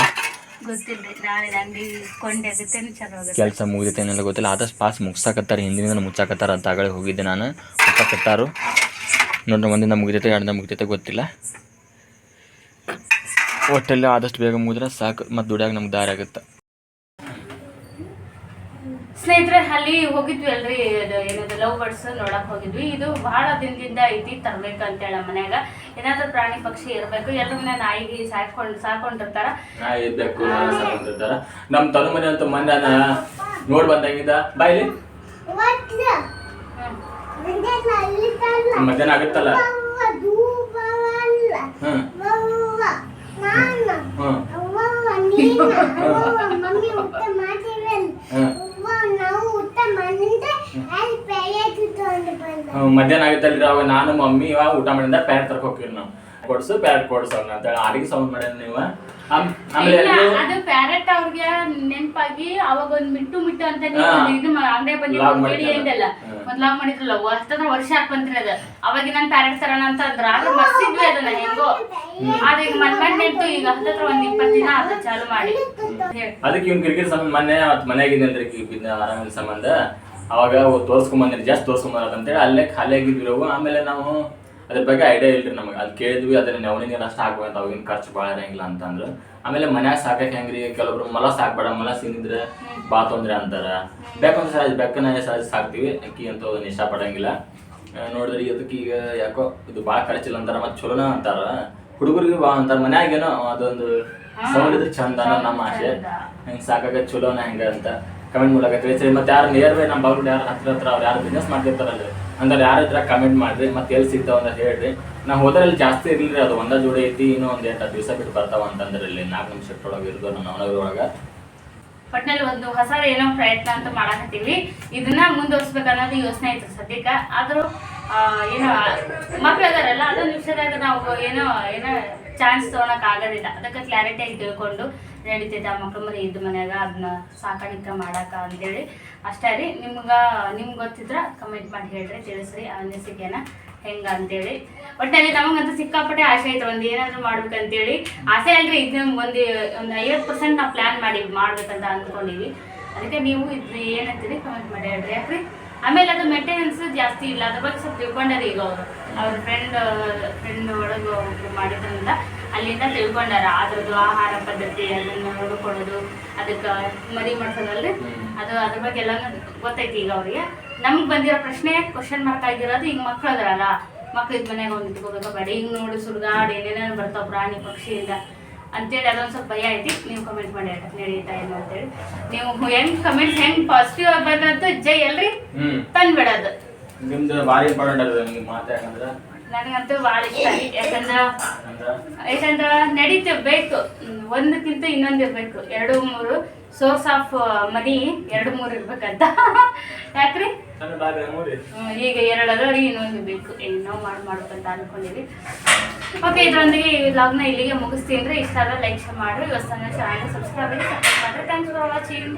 ಕೆಲಸ ಮುಗಿದೈತೇನೆಲ್ಲ ಗೊತ್ತಿಲ್ಲ ಆದಷ್ಟು ಪಾಸ್ ಮುಗ್ಸಾಕತ್ತಾರ ಹಿಂದಿನಿಂದ ಮುಚ್ಚಾಕತ್ತಾರ ಅಂತ ಆಗಲೇ ಹೋಗಿದ್ದೆ ನಾನು. ಮುಚ್ಚಾಕತ್ತಾರು ನೋಡ್ರಿ ಒಂದಿನ ಮುಗಿದೈತೆ ದಿನ ಮುಗಿದೈತೆ ಗೊತ್ತಿಲ್ಲ. ಒಟ್ಟಲ್ಲಿ ಆದಷ್ಟು ಬೇಗ ಮುಗಿದ್ರೆ ಸಾಕು ಮತ್ತು ದುಡಿಯಾಗ ನಮ್ಗೆ ದಾರಿ ಆಗುತ್ತೆ. ಸ್ನೇಹಿತರೆ ಅಲ್ಲಿ ಹೋಗಿದ್ವಿ ಅಲ್ರಿ ಅದು ಏನದು ಲವ್ ಬರ್ಡ್ಸ್ ನೋಡಕ್ ಹೋಗಿದ್ವಿ. ಇದು ಬಹಳ ದಿನದಿಂದ ಐತಿ ತರ್ಬೇಕು ಅಂತೇಳ ನಮ್ಮ ಮನ್ಯಾಗ. ಏನಾದ್ರೂ ಪ್ರಾಣಿ ಪಕ್ಷಿ ಇರಬೇಕು ಎಲ್ಲರೂ ಮನೆ ನಾಯಿಗೆ ಸಾಕೊಂಡು ಸಾಕೊಂಡಿರ್ತಾರ ನಾಯಿ ಬೆಕ್ಕು ಸಾಕೊಂಡಿರ್ತಾರ ನಮ್ಮ ತನು ಮನೆ ಅಂತ ಮೊನ್ನೆ ನೋಡ್ ಬಂದಂಗಿದ್ದ ಬಾಯ್ಲಿ ಮಧ್ಯಾಹ್ನ ಆಗುತ್ತಲ್ಲ? ಹ್ಮ್. ಮಧ್ಯಾಹ್ನ ಆಗುತ್ತಲ್ರಿ ಅವಾಗ ನಾನು ಮಮ್ಮಿ ಇವಾಗ ಊಟ ಮಾಡಿಂದ ಪ್ಯಾಡ್ ತರಕ್ ಹೋಗ್ತೀವಿ ನಾವು ಕೊಡ್ಸು ಪ್ಯಾಡ್ ಕೊಡ್ಸು ಅವ್ನ ಅಂತೇಳಿ ಅಡಿಗೆ ಸೌಂಡ್ ಮಾಡ್ಯಾನ ನೀವು? ಅದು ಪ್ಯಾರೆಟ್ ಅವ್ರಿಗೆ ನೆನಪಾಗಿ ಅವಾಗ ಒಂದ್ ಮಿಟ್ಟು ಮಿಟ್ಟು ಅಂತ. ಇದು ಅಂಗಡಿ ಲಾಗ್ ಬಂದಿದ್ದು ಮಾಡಿದ್ರಲ್ಲ. ಹೇಳಿದ್ದಲ್ಲ ಮಾಡಿದ್ರಲ್ಲ ಅಷ್ಟಂದ್ರ ವರ್ಷ ಹಾಕ್ ಬಂದ್ರಿ ಅದ. ಅವಾಗ ನಾನು ಪ್ಯಾರೆಟ್ ತರೋಣ ಅಂತ ಅಂದ್ರ. ಆದ್ರೆ ಮರ್ಸಿದ್ವಿ ಅದನ್ನ ಹೆಂಗೋ. ಅದ ಈಗ ಮನ್ ಮನ್ ನೆಟ್ಟು ಈಗ ಹತ್ತತ್ರ ಒಂದ್ ಇಪ್ಪತ್ತು ದಿನ ಅದ ಚಾಲು ಮಾಡಿ. ಅದಕ್ಕೆ ಇವ್ನ ಕ್ರಿಕೆಟ್ ಸಂಬಂಧ ಮೊನ್ನೆ ಅವತ್ತು ಮನೆಯಾಗಿದ್ದಲ್ರಿ ಬಿದ್ದ ಆರಾಮಿಲ್ಲ ಸಂಬಂಧ. ಅವಾಗ ತೋರ್ಸ್ಕೊಂಡ್ ಬಂದ್ರಿ ಜಾಸ್ತಿ ತೋರ್ಸ್ಕೊಂಡ್ ಬರೋದಂತೇಳಿ ಅಲ್ಲೇ ಖಾಲಿ ಆಗಿದ್ವಿ ಆಮೇಲೆ ನಾವು ಅದ್ರ ಬಗ್ಗೆ ಐಡಿಯಾ ಇಲ್ರಿ ನಮಗೆ. ಅದು ಕೇಳಿದ್ವಿ ಅದನ್ನ ನವನಿಗೆ ಅಷ್ಟು ಹಾಕ್ಬೇಕಂತ ಅವಾಗಿನ ಖರ್ಚು ಭಾಳ ಇರಂಗಿಲ್ಲ ಅಂತಂದ್ರು. ಆಮೇಲೆ ಮನ್ಯಾಗ ಸಾಕಕ್ಕೆ ಹೆಂಗ್ರಿ? ಕೆಲವೊಬ್ರು ಮೊಲ ಸಾಕ್ಬೇಡ ಮೊಲ ಸಿಂದ್ರೆ ಬಾ ತೊಂದ್ರೆ ಅಂತಾರ. ಬೇಕಂತ ಸಹ ಬೆಕ್ಕನ ಸಹ ಸಾಕ್ತಿವಿ. ಅಕ್ಕಿ ಅಂತ ಅದನ್ನ ಇಷ್ಟಪಡಂಗಿಲ್ಲ. ನೋಡಿದ್ರಿ ಅದಕ್ಕೆ ಈಗ ಯಾಕೋ ಇದು ಭಾಳ ಖರ್ಚಿಲ್ಲ ಅಂತಾರ ಮತ್ತು ಚಲೋನ ಅಂತಾರ. ಹುಡುಗರಿಗೆ ಬಾ ಅಂತಾರ. ಮನ್ಯಾಗೇನೋ ಅದೊಂದು ಸೌಂಡ್ ಇದ್ರೆ ಚಂದ ಅನ್ನೋದು ನಮ್ಮ ಆಸೆ. ಹೆಂಗೆ ಸಾಕಾಗ ಚಲೋನ ಹೆಂಗೆ ಅಂತ ಕಮೆಂಟ್ ಮೂಲಕ ತಿಳಿಸ್ರಿ. ಮತ್ತು ಯಾರು ನಿಯರ್ ಬೈ ನಮ್ಮ ಬಾಗ್ಲು ಯಾರು ಹತ್ರ ಹತ್ರ ಅವ್ರು ಯಾರು ಬಿಸ್ನೆಸ್ ಮಾಡ್ತಿರ್ತಾರಲ್ಲ ಅಂದ್ರೆ ಯಾರ ಹತ್ರ ಕಮೆಂಟ್ ಮಾಡ್ರಿ ಮತ್ತೆ ಎಲ್ಲಿ ಸಿಗ್ತಾವ ಅಂತ ಹೇಳ್ರಿ ನಾ ಹೋದ್ರಲ್ಲಿ ಜಾಸ್ತಿ ಇರ್ಲಿಲ್ಲ ಅದು ಒಂದ ಜೋಡಿ ಐತಿ, ಇನ್ನೂ ಒಂದ್ ಎಂಟು ದಿವಸ ಬಿಟ್ಟು ಬರ್ತಾವ ಅಂತಂದ್ರೆ ಇಲ್ಲಿ ನಾಲ್ಕು ನಿಮಿಷ ಒಳಗೆ ಇರೋದು ನಮ್ಮ ನವನಗರ ಒಳಗೆ ಒಟ್ನಲ್ಲಿ ಒಂದು ಹೊಸ ಏನೋ ಪ್ರಯತ್ನ ಅಂತ ಮಾಡಕತ್ತೀವಿ. ಇದನ್ನ ಮುಂದುವರ್ಸ್ಬೇಕನ್ನೋದು ಯೋಚನೆ ಐತೆ ಸದ್ಯಕ್ಕೆ. ಆದ್ರೂ ಏನೋ, ಮಕ್ಳು ಅದಾರಲ್ಲ ಅದೊಂದು ವಿಷಯದಾಗ ನಾವು ಏನೋ ಏನೋ ಚಾನ್ಸ್ ತೊಗೊಳಕ್ ಆಗೋದಿಲ್ಲ. ಅದಕ್ಕೆ ಕ್ಲಾರಿಟಿಯಾಗಿ ತಿಳ್ಕೊಂಡು ನಡೀತೈತೆ ಆ ಮಕ್ಳು ಮರಿ ಇದ್ದ ಮನ್ಯಾಗ ಅದನ್ನ ಸಾಕಾಣಿಕೆ ಮಾಡಾಕ ಅಂತೇಳಿ. ಅಷ್ಟೇ ರೀ. ನಿಮ್ಗೆ ನಿಮ್ಗೆ ಗೊತ್ತಿದ್ರೆ ಕಮೆಂಟ್ ಮಾಡಿ ಹೇಳ್ರಿ, ತಿಳಿಸ್ರಿ ಅನಿಸಿಕೆನ ಹೆಂಗ ಅಂತೇಳಿ ಒಟ್ಟಲ್ಲಿ ನಮಗಂತೂ ಸಿಕ್ಕಾಪಟ್ಟೆ ಆಸೆ ಐತೆ, ಒಂದು ಏನಾದರೂ ಮಾಡ್ಬೇಕಂತೇಳಿ. ಆಸೆ ಅಲ್ರಿ, ಇದು ಒಂದು ಒಂದು ಐವತ್ತು ಪರ್ಸೆಂಟ್ ನಾವು ಪ್ಲ್ಯಾನ್ ಮಾಡಿ ಮಾಡ್ಬೇಕಂತ ಅಂದ್ಕೊಂಡಿವಿ ಅದಕ್ಕೆ ನೀವು ಇದು ಏನಂತೀರಿ ಕಮೆಂಟ್ ಮಾಡಿ ಹೇಳ್ರಿ, ಯಾಕ್ರಿ? ಆಮೇಲೆ ಅದು ಮೆಂಟೆನೆನ್ಸ್ ಜಾಸ್ತಿ ಇಲ್ಲ, ಅದ್ರ ಬಗ್ಗೆ ಸ್ವಲ್ಪ ತಿಳ್ಕೊಂಡಾರಿ ಈಗ ಅವರು. ಅವ್ರ ಫ್ರೆಂಡ್ ಫ್ರೆಂಡ್ ಒಳಗೆ ಮಾಡಿದ್ರಿಂದ ಅಲ್ಲಿಂದ ತಿಳ್ಕೊಂಡಾರ ಅದ್ರದ್ದು ಆಹಾರ ಪದ್ಧತಿ ಅದನ್ನ ನೋಡ್ಕೊಳ್ಳೋದು ಅದಕ್ಕೆ ಮರಿ ಮಾಡ್ಸೋದಲ್ರಿ? ಅದು ಅದ್ರ ಬಗ್ಗೆ ಎಲ್ಲಾನು ಗೊತ್ತೈತಿ ಈಗ ಅವ್ರಿಗೆ. ನಮ್ಗೆ ಬಂದಿರೋ ಪ್ರಶ್ನೆ ಕ್ವಶನ್ ಮಾರ್ಕ್ ಆಗಿರೋದು ಈಗ ಮಕ್ಳು ಅದಾರಲ್ಲ. ಮಕ್ಳಿಗೆ ಮನೆಗೆ ಒಂದು ಇಟ್ಕೋಬೇಕು ಬೇಡ. ಈಗ ನೋಡಿ ಸುಡ್ಗಾಡ್ ಏನೇನೇನು ಬರ್ತಾವ ಪ್ರಾಣಿ ಪಕ್ಷಿಯಿಂದ. ಅಂತೇಳಿ ಅದೊಂದು ಸ್ವಲ್ಪ ಭಯ ಐತಿ. ನೀವು ಕಮೆಂಟ್ ಮಾಡಿ ನಡೀತಾ ಇಲ್ಲ ಅಂತೇಳಿ. ನೀವು ಹೆಂಗ್ ಕಮೆಂಟ್ ಹೆಂಗ್ ಪಾಸಿಟಿವ್ ಆಗಿ ಜೈ ಅಲ್ರಿ? ತಂದ್ಬಿಡೋದು. ನಿಮ್ದು ಭಾರಿ ಇಂಪಾರ್ಟೆಂಟ್ ಅದ ನಿಮ್ಗೆ ಮಾತಾಡಂದ್ರೆ ನನಗಂತೂ ಭಾಳ ಇಷ್ಟ. ಯಾಕಂದ್ರೆ ಯಾಕಂದ್ರ ನಡೀತೆ ಬೇಕು. ಒಂದಕ್ಕಿಂತ ಇನ್ನೊಂದು ಇರ್ಬೇಕು. ಎರಡು ಮೂರು ಸೋರ್ಸ್ ಆಫ್ ಮನಿ ಎರಡು ಮೂರು ಇರ್ಬೇಕಂತ. ಯಾಕ್ರಿ? ಈಗ ಎರಡು ಅದ್ರ ಇನ್ನೊಂದು ಬೇಕು ಏನೋ ಮಾಡಿ ಮಾಡ್ಬೇಕಂತ ಅನ್ಕೊಂಡಿವಿ ಓಕೆ ಇದರೊಂದಿಗೆ ಈ ವ್ಲಾಗ್ನ ಇಲ್ಲಿಗೆ ಮುಗಿಸ್ತೀನಿ ರೀ. ಇಷ್ಟ ಆದ್ರೆ ಲೈಕ್ ಮಾಡ್ರಿ. ಇವತ್ತು ಚಾನಲ್ ಸಬ್ಸ್ಕ್ರೈಬ್ ಮಾಡಿ ಸಪೋರ್ಟ್ ಮಾಡ್ರಿ. Thanks for watching